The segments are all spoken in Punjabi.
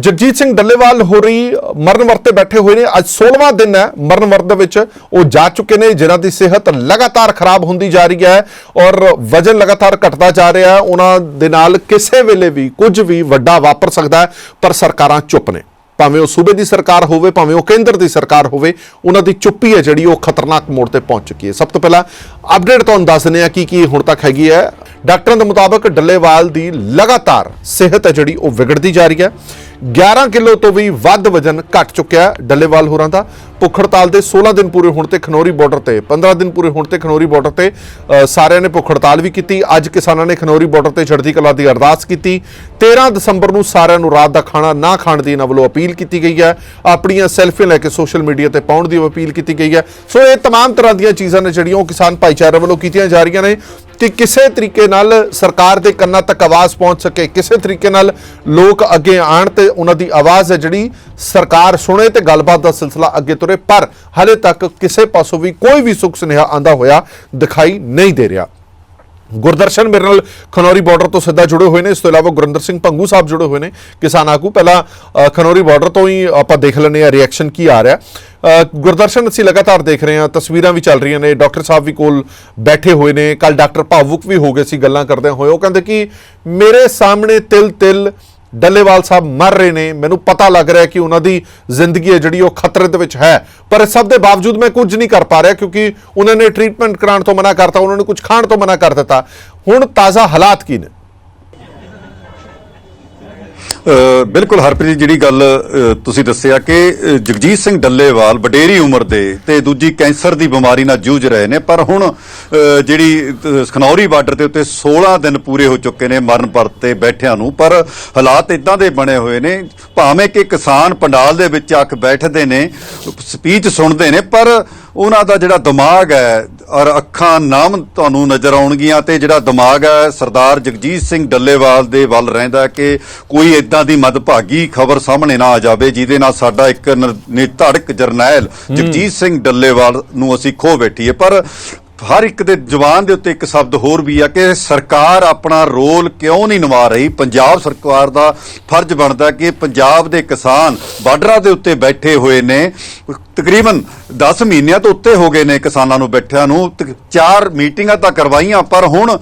ਜਗਜੀਤ ਸਿੰਘ ਡੱਲੇਵਾਲ ਹੋਰੀ ਮਰਨ ਵਰਤ ਤੇ ਬੈਠੇ ਹੋਏ ਨੇ। ਅੱਜ 16ਵਾਂ ਦਿਨ ਹੈ ਮਰਨ ਵਰਤ ਦੇ ਵਿੱਚ ਉਹ ਜਾ ਚੁੱਕੇ ਨੇ, ਜਿਨ੍ਹਾਂ ਦੀ ਸਿਹਤ ਲਗਾਤਾਰ ਖਰਾਬ ਹੁੰਦੀ ਜਾ ਰਹੀ ਹੈ ਔਰ ਵਜਨ ਲਗਾਤਾਰ ਘਟਦਾ ਜਾ ਰਿਹਾ ਹੈ। ਉਹਨਾਂ ਦੇ ਨਾਲ ਕਿਸੇ ਵੇਲੇ ਵੀ ਕੁਝ ਵੀ ਵੱਡਾ ਵਾਪਰ ਸਕਦਾ ਹੈ, ਪਰ ਸਰਕਾਰਾਂ ਚੁੱਪ ਨੇ। ਭਾਵੇਂ ਉਹ ਸੂਬੇ ਦੀ ਸਰਕਾਰ ਹੋਵੇ, ਭਾਵੇਂ ਉਹ ਕੇਂਦਰ ਦੀ ਸਰਕਾਰ ਹੋਵੇ, ਉਹਨਾਂ ਦੀ ਚੁੱਪੀ ਹੈ ਜਿਹੜੀ ਉਹ ਖਤਰਨਾਕ ਮੋੜ ਤੇ ਪਹੁੰਚ ਚੁੱਕੀ ਹੈ। ਸਭ ਤੋਂ ਪਹਿਲਾਂ ਅਪਡੇਟ ਤੁਹਾਨੂੰ ਦੱਸ ਦਿੰਦੇ ਆ ਕੀ ਕੀ ਹੁਣ ਤੱਕ ਹੈਗੀ ਹੈ। ਡਾਕਟਰਾਂ ਦੇ ਮੁਤਾਬਕ ਡੱਲੇਵਾਲ ਦੀ ਲਗਾਤਾਰ ਸਿਹਤ ਹੈ ਜਿਹੜੀ ਉਹ ਵਿਗੜਦੀ ਜਾ ਰਹੀ ਹੈ। 11 ਕਿਲੋ ਤੋਂ ਵੀ ਵੱਧ ਵਜਨ ਘਟ ਚੁੱਕਿਆ ਹੈ ਡੱਲੇਵਾਲ ਹੋਰਾਂ ਦਾ ਭੁੱਖ ਹੜਤਾਲ ਦੇ 16 ਦਿਨ ਪੂਰੇ ਹੋਣ ਤੇ ਖਨੌਰੀ ਬਾਰਡਰ ਤੇ 15 ਦਿਨ ਪੂਰੇ ਹੋਣ ਤੇ ਖਨੌਰੀ ਬਾਰਡਰ ਤੇ ਅ, ਸਾਰਿਆਂ ਨੇ ਭੁੱਖ ਹੜਤਾਲ ਵੀ ਕੀਤੀ ਅੱਜ ਕਿਸਾਨਾਂ ਨੇ ਖਨੌਰੀ ਬਾਰਡਰ ਤੇ ਚੜ੍ਹਦੀ ਕਲਾ ਦੀ ਅਰਦਾਸ ਕੀਤੀ 13 ਦਸੰਬਰ ਨੂੰ ਸਾਰਿਆਂ ਨੂੰ ਰਾਤ ਦਾ ਖਾਣਾ ਨਾ ਖਾਣ ਦੀ ਇਹਨਾਂ ਵੱਲੋਂ ਅਪੀਲ ਕੀਤੀ ਗਈ ਹੈ ਆਪਣੀਆਂ ਸੈਲਫੀਆਂ ਲੈ ਕੇ ਸੋਸ਼ਲ ਮੀਡੀਆ ਤੇ ਪਾਉਣ ਦੀ ਅਪੀਲ ਕੀਤੀ ਗਈ ਹੈ ਸੋ ਇਹ तमाम ਤਰ੍ਹਾਂ ਦੀਆਂ ਚੀਜ਼ਾਂ ਨੇ ਜਿਹੜੀਆਂ ਉਹ ਕਿਸਾਨ ਭਾਈਚਾਰੇ ਵੱਲੋਂ ਕੀਤੀਆਂ ਜਾ ਰਹੀਆਂ ਨੇ ਕਿ ਕਿਸੇ ਤਰੀਕੇ ਨਾਲ ਸਰਕਾਰ ਦੇ ਕੰਨਾਂ ਤੱਕ ਆਵਾਜ਼ ਪਹੁੰਚ ਸਕੇ, ਕਿਸੇ ਤਰੀਕੇ ਨਾਲ ਲੋਕ ਅੱਗੇ ਆਣ ਤੇ ਉਹਨਾਂ ਦੀ ਆਵਾਜ਼ ਹੈ ਜਿਹੜੀ ਸਰਕਾਰ ਸੁਣੇ ਤੇ ਗੱਲਬਾਤ ਦਾ ਸਿਲਸਿਲਾ ਅੱਗੇ ਤੁਰੇ, ਪਰ ਹਾਲੇ ਤੱਕ ਕਿਸੇ ਪਾਸੋਂ ਵੀ ਕੋਈ ਵੀ ਸੁੱਖ ਸੁਨੇਹਾ ਆਂਦਾ ਹੋਇਆ ਦਿਖਾਈ ਨਹੀਂ ਦੇ ਰਿਹਾ। ਗੁਰਦਰਸ਼ਨ ਮੇਰੇ ਨਾਲ ਖਨੌਰੀ ਬਾਰਡਰ ਤੋਂ ਸਿੱਧਾ ਜੁੜੇ ਹੋਏ ਨੇ। ਇਸ ਤੋਂ ਇਲਾਵਾ ਗੁਰਿੰਦਰ ਸਿੰਘ ਭੰਗੂ ਸਾਹਿਬ ਜੁੜੇ ਹੋਏ ਨੇ। ਕਿਸਾਨ ਆਗੂ, ਪਹਿਲਾਂ ਖਨੌਰੀ ਬਾਰਡਰ ਤੋਂ ਹੀ ਆਪਾਂ ਦੇਖ ਲੈਂਦੇ ਆ ਰਿਐਕਸ਼ਨ ਕੀ ਆ ਰਿਹਾ। ਗੁਰਦਰਸ਼ਨ, ਅਸੀਂ ਲਗਾਤਾਰ ਦੇਖ ਰਹੇ ਹਾਂ, ਤਸਵੀਰਾਂ ਵੀ ਚੱਲ ਰਹੀਆਂ ਨੇ। ਡਾਕਟਰ ਸਾਹਿਬ ਵੀ ਕੋਲ ਬੈਠੇ ਹੋਏ ਨੇ। ਕੱਲ ਡਾਕਟਰ ਭਾਵੁਕ ਵੀ ਹੋ ਗਏ ਸੀ ਗੱਲਾਂ ਕਰਦੇ ਹੋਏ। ਉਹ ਕਹਿੰਦੇ ਕਿ ਮੇਰੇ ਸਾਹਮਣੇ ਤਿਲ ਤਿਲ ਡੱਲੇਵਾਲ ਸਾਹਿਬ ਮਰ ਰਹੇ ਨੇ, ਮੈਨੂੰ ਪਤਾ ਲੱਗ ਰਿਹਾ ਕਿ ਉਹਨਾਂ ਦੀ ਜ਼ਿੰਦਗੀ ਹੈ ਜਿਹੜੀ ਉਹ ਖਤਰੇ ਦੇ ਵਿੱਚ ਹੈ। ਪਰ ਇਸ ਸਭ ਦੇ ਬਾਵਜੂਦ ਮੈਂ ਕੁਝ ਨਹੀਂ ਕਰ ਪਾ ਰਿਹਾ ਕਿਉਂਕਿ ਉਹਨਾਂ ਨੇ ਟ੍ਰੀਟਮੈਂਟ ਕਰਾਉਣ ਤੋਂ ਮਨਾ ਕਰਤਾ, ਉਹਨਾਂ ਨੇ ਕੁਝ ਖਾਣ ਤੋਂ ਮਨਾ ਕਰ ਦਿੱਤਾ। ਹੁਣ ਤਾਜ਼ਾ ਹਾਲਾਤ ਕੀ ਨੇ? ਬਿਲਕੁਲ ਹਰਪ੍ਰੀਤ ਜਿਹੜੀ ਗੱਲ ਤੁਸੀਂ ਦੱਸਿਆ ਕਿ ਜਗਜੀਤ ਸਿੰਘ ਡੱਲੇਵਾਲ ਵਡੇਰੀ ਉਮਰ ਦੇ ਤੇ ਦੂਜੀ ਕੈਂਸਰ ਦੀ ਬਿਮਾਰੀ ਨਾਲ ਜੂਝ ਰਹੇ ਨੇ, ਪਰ ਹੁਣ ਜਿਹੜੀ ਖਨੌਰੀ ਬਾਰਡਰ ਦੇ ਉੱਤੇ 16 ਦਿਨ ਪੂਰੇ ਹੋ ਚੁੱਕੇ ਨੇ ਮਰਨ ਪਰਤ ਤੇ ਬੈਠਿਆਂ ਨੂੰ, ਪਰ ਹਾਲਾਤ ਇਦਾਂ ਦੇ ਬਣੇ ਹੋਏ ਨੇ, ਭਾਵੇਂ ਕਿ ਕਿਸਾਨ ਪੰਡਾਲ ਦੇ ਵਿੱਚ ਆ ਕੇ ਬੈਠਦੇ ਨੇ, ਸਪੀਚ ਸੁਣਦੇ ਨੇ, ਪਰ ਉਹਨਾਂ ਦਾ ਜਿਹੜਾ ਦਿਮਾਗ ਹੈ, ਔਰ ਅੱਖਾਂ, ਨਾਮ ਤੁਹਾਨੂੰ ਨਜ਼ਰ ਆਉਣਗੀਆਂ, ਤੇ ਜਿਹੜਾ ਦਿਮਾਗ ਹੈ, ਸਰਦਾਰ ਜਗਜੀਤ ਸਿੰਘ ਡੱਲੇਵਾਲ ਦੇ ਵੱਲ ਰਹਿੰਦਾ ਕਿ ਕੋਈ ਇਦਾਂ ਦੀ ਮਦਭਾਗੀ ਖਬਰ ਸਾਹਮਣੇ ਨਾ ਆ ਜਾਵੇ ਜਿਹਦੇ ਨਾਲ ਸਾਡਾ ਇੱਕ ਨਿਧੜਕ ਜਰਨੈਲ ਜਗਜੀਤ ਸਿੰਘ ਡੱਲੇਵਾਲ ਨੂੰ ਅਸੀਂ ਖੋ ਬੈਠੀਏ। ਪਰ ਹਰ ਇੱਕ ਦੇ ਜ਼ੁਬਾਨ ਦੇ ਉੱਤੇ ਇੱਕ ਸ਼ਬਦ ਹੋਰ ਵੀ ਆ ਕਿ ਸਰਕਾਰ ਆਪਣਾ ਰੋਲ ਕਿਉਂ ਨਹੀਂ ਨਿਭਾ ਰਹੀ? ਪੰਜਾਬ ਸਰਕਾਰ ਦਾ ਫਰਜ਼ ਬਣਦਾ ਕਿ ਪੰਜਾਬ ਦੇ ਕਿਸਾਨ ਬਾਰਡਰਾਂ ਦੇ ਉੱਤੇ ਬੈਠੇ ਹੋਏ ਨੇ। ਤਕਰੀਬਨ 10 ਮਹੀਨਿਆਂ ਤੋਂ ਉੱਤੇ ਹੋ ਗਏ ਨੇ ਕਿਸਾਨਾਂ ਨੂੰ ਬੈਠਿਆਂ ਨੂੰ। ਚਾਰ ਮੀਟਿੰਗਾਂ ਤਾਂ ਕਰਵਾਈਆਂ ਪਰ ਹੁਣ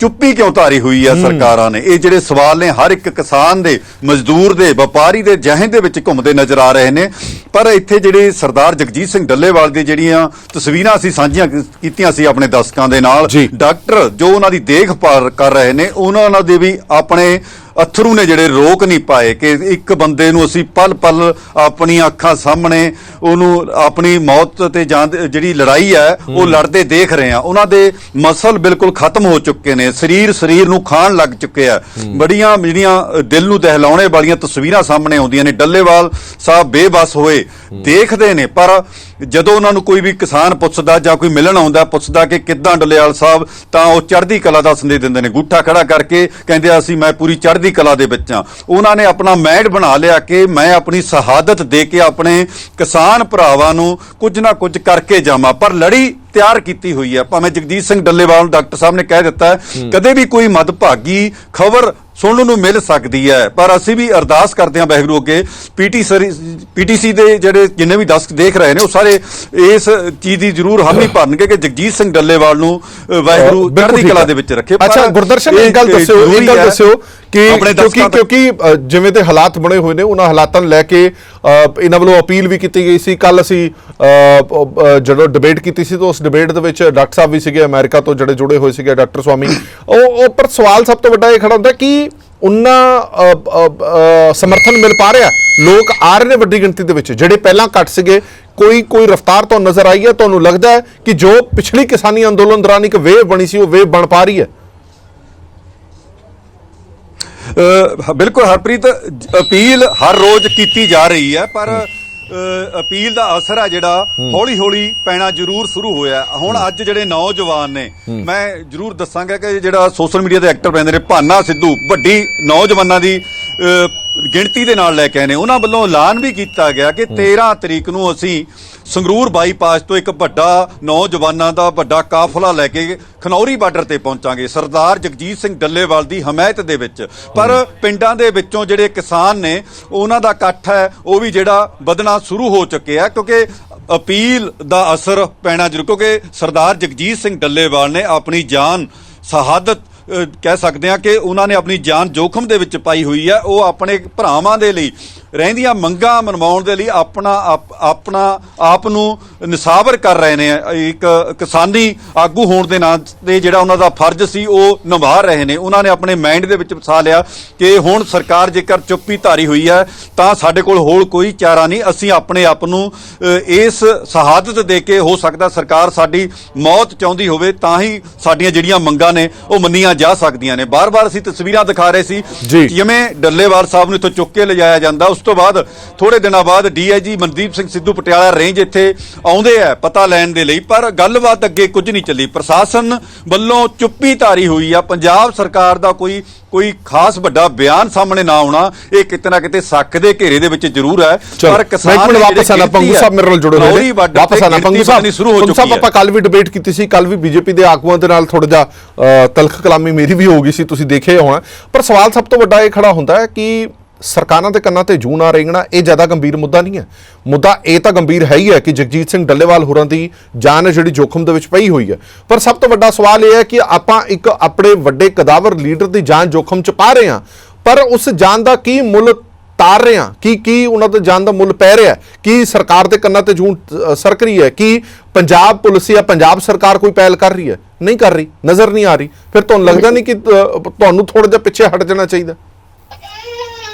ਚੁੱਪੀ ਕਿਉਂ ਧਾਰੀ ਹੋਈ ਆ ਸਰਕਾਰਾਂ ਨੇ? ਇਹ ਜਿਹੜੇ ਸਵਾਲ ਨੇ ਹਰ ਇੱਕ ਕਿਸਾਨ ਦੇ ਮਜ਼ਦੂਰ ਦੇ ਵਪਾਰੀ ਦੇ ਜਹਨ ਦੇ ਵਿੱਚ ਘੁੰਮਦੇ ਨਜ਼ਰ ਆ ਰਹੇ ਨੇ। ਪਰ ਇੱਥੇ ਜਿਹੜੇ ਸਰਦਾਰ ਜਗਜੀਤ ਸਿੰਘ ਡੱਲੇਵਾਲ ਦੀ ਜਿਹੜੀਆਂ ਤਸਵੀਰਾਂ ਅਸੀਂ ਸਾਂਝੀਆਂ ਕੀਤੀਆਂ ਸੀ ਆਪਣੇ ਦਰਸ਼ਕਾਂ ਦੇ ਨਾਲ। ਡਾਕਟਰ ਜੋ ਉਹਨਾਂ ਦੀ ਦੇਖਭਾਲ ਕਰ ਰਹੇ ਨੇ ਉਹਨਾਂ ਦੇ ਵੀ ਆਪਣੇ ਅਥਰੂ ਨੇ ਜਿਹੜੇ ਰੋਕ ਨਹੀਂ ਪਾਏ ਕਿ ਇੱਕ ਬੰਦੇ ਨੂੰ ਅਸੀਂ ਪਲ ਪਲ ਆਪਣੀਆਂ ਅੱਖਾਂ ਸਾਹਮਣੇ ਉਹਨੂੰ ਆਪਣੀ ਮੌਤ ਤੇ ਦੀ ਜਿਹੜੀ ਲੜਾਈ ਹੈ ਉਹ ਲੜਦੇ ਦੇਖ ਰਹੇ ਆ ਉਹਨਾਂ ਦੇ ਮਸਲ ਬਿਲਕੁਲ ਖਤਮ ਹੋ ਚੁੱਕੇ ਨੇ। ਸਰੀਰ ਸਰੀਰ ਨੂੰ ਖਾਣ ਲੱਗ ਚੁੱਕੇ ਆ। ਬੜੀਆਂ ਜਿਹੜੀਆਂ ਦਿਲ ਨੂੰ ਦਹਿਲਾਉਣੇ ਵਾਲੀਆਂ ਤਸਵੀਰਾਂ ਸਾਹਮਣੇ ਆਉਂਦੀਆਂ ਨੇ। ਡੱਲੇਵਾਲ ਸਾਹਿਬ ਬੇਬਸ ਹੋਏ। ਦੇਖਦੇ ਨੇ ਪਰ ਜਦੋਂ ਉਹਨਾਂ ਨੂੰ ਕੋਈ ਵੀ ਕਿਸਾਨ ਪੁੱਛਦਾ ਜਾਂ ਕੋਈ ਮਿਲਣ ਆਉਂਦਾ ਪੁੱਛਦਾ ਕਿ ਕਿੱਦਾਂ ਡੱਲੇਵਾਲ ਸਾਹਿਬ ਤਾਂ ਉਹ ਚੜ੍ਹਦੀ ਕਲਾ ਦਾ ਸੰਦੇਸ਼ ਦਿੰਦੇ ਨੇ। ਗੁੱਠਾ ਖੜਾ ਕਰਕੇ ਕਹਿੰਦੇ ਆ, ਅਸੀਂ ਮੈਂ ਪੂਰੀ ਚੜ੍ਹਦੀ ਕਲਾ ਦੇ ਵਿੱਚ ਆ ਉਹਨਾਂ ਨੇ ਆਪਣਾ ਮੈਡ ਬਣਾ ਲਿਆ ਕਿ ਮੈਂ ਆਪਣੀ ਸ਼ਹਾਦਤ ਦੇ ਕੇ ਆਪਣੇ ਕਿਸਾਨ ਭਰਾਵਾਂ ਨੂੰ ਕੁਝ ਨਾ ਕੁਝ ਕਰਕੇ ਜਾਵਾਂ। ਪਰ ਲੜੀ ਤਿਆਰ ਕੀਤੀ ਹੋਈ ਹੈ। ਭਾਵੇਂ ਜਗਦੀਸ਼ ਸਿੰਘ ਡੱਲੇਵਾਲ ਡਾਕਟਰ ਸਾਹਿਬ ਨੇ ਕਹਿ ਦਿੱਤਾ ਕਦੇ ਵੀ ਕੋਈ ਮਦਭਾਗੀ ਖਬਰ ਸੁਣਨ ਨੂੰ ਮਿਲ ਸਕਦੀ ਹੈ। ਪਰ ਅਸੀਂ ਵੀ ਅਰਦਾਸ ਕਰਦੇ ਹਾਂ ਵਾਹਿਗੁਰੂ ਅੱਗੇ। ਪੀਟੀ ਪੀਟੀਸੀ ਦੇ ਜਿਹੜੇ ਜਿੰਨੇ ਵੀ ਦਰਸ਼ਕ ਦੇਖ ਰਹੇ ਨੇ ਉਹ ਸਾਰੇ ਇਸ ਚੀਜ਼ ਦੀ ਜ਼ਰੂਰ ਹਾਮੀ ਭਰਨਗੇ ਕਿ ਜਗਜੀਤ ਸਿੰਘ ਡੱਲੇਵਾਲ ਨੂੰ ਵਾਹਿਗੁਰੂ ਚੜ੍ਹਦੀ ਕਲਾ। ਦੇ ਵਿੱਚ ਰੱਖੇ ਅੱਛਾ ਗੁਰਦਰਸ਼ਨ ਇੱਕ ਗੱਲ ਦੱਸਿਓ ਇੱਕ ਗੱਲ ਦੱਸਿਓ ਕਿ ਕਿਉਂਕਿ ਕਿਉਂਕਿ ਜਿਵੇਂ ਦੇ ਹਾਲਾਤ ਬਣੇ ਹੋਏ ਨੇ ਉਹਨਾਂ ਹਾਲਾਤਾਂ ਨੂੰ ਲੈ ਕੇ ਇਹਨਾਂ ਵੱਲੋਂ ਅਪੀਲ ਵੀ ਕੀਤੀ ਗਈ ਸੀ। ਕੱਲ ਅਸੀਂ ਜਦੋਂ ਡਿਬੇਟ ਕੀਤੀ ਸੀ, ਤਾਂ ਉਸ ਡਿਬੇਟ ਦੇ ਵਿੱਚ ਡਾਕਟਰ ਸਾਹਿਬ ਵੀ ਸੀਗੇ, ਅਮਰੀਕਾ ਤੋਂ ਜਿਹੜੇ ਜੁੜੇ ਹੋਏ ਸੀਗੇ ਡਾਕਟਰ ਸਵਾਮੀ ਉਹ ਉਹ ਪਰ ਸਵਾਲ ਸਭ ਤੋਂ ਵੱਡਾ ਇਹ ਖੜਾ ਹੁੰਦਾ ਕਿ ਉਹਨਾਂ ਸਮਰਥਨ ਮਿਲ ਪਾ ਰਿਹਾ? ਲੋਕ ਆ ਰਹੇ ਨੇ ਵੱਡੀ ਗਿਣਤੀ ਦੇ ਵਿੱਚ। ਜਿਹੜੇ ਪਹਿਲਾਂ ਘੱਟ ਸੀਗੇ, ਕੋਈ ਕੋਈ ਰਫਤਾਰ ਤੋਂ ਨਜ਼ਰ ਆਈ ਹੈ? ਤੁਹਾਨੂੰ ਲੱਗਦਾ ਹੈ ਕਿ ਜੋ ਪਿਛਲੀ ਕਿਸਾਨੀ ਅੰਦੋਲਨ ਦੌਰਾਨ ਇੱਕ ਵੇਵ ਬਣੀ ਸੀ, ਉਹ ਵੇਵ ਬਣ ਪਾ ਰਹੀ ਹੈ ਅ, ਬਿਲਕੁਲ ਹਰਪ੍ਰੀਤ ਅਪੀਲ ਹਰ ਰੋਜ਼ ਕੀਤੀ ਜਾ ਰਹੀ ਹੈ ਪਰ ਅਪੀਲ ਦਾ ਅਸਰ ਹੈ ਜਿਹੜਾ ਹੌਲੀ ਹੌਲੀ ਪੈਣਾ ਜ਼ਰੂਰ ਸ਼ੁਰੂ ਹੋਇਆ ਹੁਣ ਅੱਜ ਜਿਹੜੇ ਨੌਜਵਾਨ ਨੇ ਮੈਂ ਜ਼ਰੂਰ ਦੱਸਾਂਗਾ ਕਿ ਜਿਹੜਾ ਸੋਸ਼ਲ ਮੀਡੀਆ ਤੇ ਐਕਟਰ ਪੈਂਦੇ ਨੇ ਭਾਨਾ ਸਿੱਧੂ ਵੱਡੀ ਨੌਜਵਾਨਾਂ ਦੀ ਗਿਣਤੀ ਦੇ ਨਾਲ ਲੈ ਕੇ ਆਏ ਨੇ। ਉਹਨਾਂ ਵੱਲੋਂ ਐਲਾਨ ਵੀ ਕੀਤਾ ਗਿਆ ਕਿ 13 ਤਰੀਕ ਨੂੰ ਅਸੀਂ ਸੰਗਰੂਰ ਬਾਈਪਾਸ ਤੋਂ ਇੱਕ ਵੱਡਾ ਨੌਜਵਾਨਾਂ ਦਾ ਵੱਡਾ ਕਾਫਲਾ ਲੈ ਕੇ ਖਨੌਰੀ ਬਾਰਡਰ ਤੇ ਪਹੁੰਚਾਂਗੇ। ਸਰਦਾਰ ਜਗਜੀਤ ਸਿੰਘ ਡੱਲੇਵਾਲ ਦੀ ਹਮਾਇਤ ਦੇ ਵਿੱਚ। ਪਰ ਪਿੰਡਾਂ ਦੇ ਵਿੱਚੋਂ ਜਿਹੜੇ ਕਿਸਾਨ ਨੇ ਉਹਨਾਂ ਦਾ ਇਕੱਠ ਹੈ ਉਹ ਵੀ ਜਿਹੜਾ ਵਧਣਾ ਸ਼ੁਰੂ ਹੋ ਚੁੱਕਿਆ ਕਿਉਂਕਿ ਅਪੀਲ ਦਾ ਅਸਰ ਪੈਣਾ ਜ਼ਰੂਰ ਕਿਉਂਕਿ ਸਰਦਾਰ ਜਗਜੀਤ ਸਿੰਘ ਡੱਲੇਵਾਲ ਨੇ ਆਪਣੀ ਜਾਨ ਸ਼ਹਾਦਤ ਕਹਿ ਸਕਦੇ ਹਾਂ ਕਿ ਉਹਨਾਂ ਨੇ ਆਪਣੀ ਜਾਨ ਜੋਖਮ ਦੇ ਵਿੱਚ ਪਾਈ ਹੋਈ ਹੈ। ਉਹ ਆਪਣੇ ਭਰਾਵਾਂ ਦੇ ਲਈ ਰਹਿੰਦੀਆਂ ਮੰਗਾਂ ਮਨਵਾਉਣ ਦੇ ਲਈ ਆਪਣਾ ਆਪ- ਆਪਣਾ ਆਪ ਨੂੰ ਨਿਸਾਬਰ ਕਰ ਰਹੇ ਨੇ। ਇੱਕ ਕਿਸਾਨੀ ਆਗੂ ਹੋਣ ਦੇ ਨਾਂ ਤੇ ਜਿਹੜਾ ਉਹਨਾਂ ਦਾ ਫਰਜ਼ ਸੀ, ਉਹ ਨਿਭਾ ਰਹੇ ਨੇ। ਉਹਨਾਂ ਨੇ ਆਪਣੇ ਮਾਈਂਡ ਦੇ ਵਿੱਚ ਵਸਾ ਲਿਆ ਕਿ ਹੁਣ ਸਰਕਾਰ ਜੇਕਰ ਚੁੱਪੀ ਧਾਰੀ ਹੋਈ ਹੈ, ਤਾਂ ਸਾਡੇ ਕੋਲ ਹੋਰ ਕੋਈ ਚਾਰਾ ਨਹੀਂ। ਅਸੀਂ ਆਪਣੇ ਆਪ ਨੂੰ ਇਸ ਸ਼ਹਾਦਤ ਦੇ ਕੇ ਹੋ ਸਕਦਾ ਸਰਕਾਰ ਸਾਡੀ ਮੌਤ ਚਾਹੁੰਦੀ ਹੋਵੇ, ਤਾਂ ਹੀ ਸਾਡੀਆਂ ਜਿਹੜੀਆਂ ਮੰਗਾਂ ਨੇ, ਉਹ ਮੰਨੀਆਂ ਜਾ ਸਕਦੀਆਂ ਨੇ। ਬਾਰ-ਬਾਰ ਅਸੀਂ ਤਸਵੀਰਾਂ ਦਿਖਾ ਰਹੇ ਸੀ। ਜਿਵੇਂ ਡੱਲੇਵਾਲ ਸਾਹਿਬ ਨੂੰ ਇੱਥੋਂ ਚੁੱਕ ਕੇ ਲਿਜਾਇਆ ਜਾਂਦਾ। ਉਸ ਤੋਂ ਬਾਅਦ ਥੋੜੇ ਦਿਨਾਂ ਬਾਅਦ ਡੀਆਈਜੀ ਮਨਦੀਪ ਸਿੰਘ ਸਿੱਧੂ ਪਟਿਆਲਾ ਰੇਂਜ ਇੱਥੇ ਆਉਂਦੇ ਆ ਪਤਾ ਲੈਣ ਦੇ ਲਈ। ਪਰ ਗੱਲਬਾਤ ਅੱਗੇ ਕੁਝ ਨਹੀਂ ਚੱਲੀ। ਪ੍ਰਸ਼ਾਸਨ ਵੱਲੋਂ ਚੁੱਪੀ ਧਾਰੀ ਹੋਈ ਆ। ਪੰਜਾਬ ਸਰਕਾਰ ਦਾ ਕੋਈ ਕੋਈ ਖਾਸ ਵੱਡਾ ਬਿਆਨ ਸਾਹਮਣੇ ਨਾ ਆਉਣਾ ਇਹ ਕਿਤੇ ਨਾ ਕਿਤੇ ਸੱਕ ਦੇ ਘੇਰੇ ਦੇ ਵਿੱਚ ਜ਼ਰੂਰ ਹੈ। ਪਰ ਕਿਸਾਨ ਵਾਪਸ ਆਣਾ ਪੰਗੂ ਸਾਹਿਬ ਮੇਰੇ ਨਾਲ ਜੁੜੇ ਹੋਏ ਨੇ। ਵਾਪਸ ਆਣਾ ਪੰਗੂ ਸਾਹਿਬ ਸ਼ੁਰੂ ਹੋ ਪੰਗੂ ਸਾਹਿਬ ਚੁੱਕੀ ਹੈ ਆਪਾਂ ਕੱਲ ਵੀ ਡਿਬੇਟ ਕੀਤੀ ਸੀ ਕੱਲ ਵੀ ਬੀਜੇਪੀ ਦੇ ਆਗੂਆਂ ਦੇ ਨਾਲ ਥੋੜਾ ਜਿਹਾ ਤਲਖ ਕਲਾਮੀ ਮੇਰੀ ਵੀ ਹੋ ਗਈ ਸੀ, ਤੁਸੀਂ ਦੇਖਿਆ ਹੋਣਾ। ਪਰ ਸਵਾਲ ਸਭ ਤੋਂ ਵੱਡਾ ਇਹ ਖੜਾ ਹੁੰਦਾ ਹੈ ਕਿ ਸਰਕਾਰਾਂ ਦੇ ਕੰਨਾਂ ਤੇ ਜੂ ਨਾ ਰੇਂਗਣਾ, ਇਹ ਜ਼ਿਆਦਾ ਗੰਭੀਰ ਮੁੱਦਾ ਨਹੀਂ ਹੈ। ਮੁੱਦਾ ਇਹ ਤਾਂ ਗੰਭੀਰ ਹੈ ਹੀ ਹੈ ਕਿ ਜਗਜੀਤ ਸਿੰਘ ਡੱਲੇਵਾਲ ਹੋਰਾਂ ਦੀ ਜਾਨ ਜਿਹੜੀ ਜੋਖਮ ਦੇ ਵਿੱਚ ਪਈ ਹੋਈ ਹੈ। ਪਰ ਸਭ ਤੋਂ ਵੱਡਾ ਸਵਾਲ ਇਹ ਹੈ ਕਿ ਆਪਾਂ ਇੱਕ ਆਪਣੇ ਵੱਡੇ ਕਦਾਵਰ ਲੀਡਰ ਦੀ ਜਾਨ ਜੋਖਮ ਚ ਪਾ ਰਹੇ ਹਾਂ। ਪਰ ਉਸ ਜਾਨ ਦਾ ਕੀ ਮੁੱਲ ਤਾਰ ਰਹੇ ਹਾਂ। ਕੀ ਕੀ ਉਹਨਾਂ ਦੇ ਜਾਨ ਦਾ ਮੁੱਲ ਪੈ ਰਿਹਾ ਕੀ ਸਰਕਾਰ ਦੇ ਕੰਨਾਂ ਤੇ ਜੂੰ ਸਰਕ ਰਹੀ ਹੈ? ਕੀ ਪੰਜਾਬ ਪੁਲਿਸ ਜਾਂ ਪੰਜਾਬ ਸਰਕਾਰ ਕੋਈ ਪਹਿਲ ਕਰ ਰਹੀ ਹੈ? ਨਹੀਂ ਕਰ ਰਹੀ। ਨਜ਼ਰ ਨਹੀਂ ਆ ਰਹੀ। ਫਿਰ ਤੁਹਾਨੂੰ ਲੱਗਦਾ ਨਹੀਂ ਕਿ ਤੁਹਾਨੂੰ ਥੋੜਾ ਜਿਹਾ ਪਿੱਛੇ ਹਟ ਜਾਣਾ ਚਾਹੀਦਾ?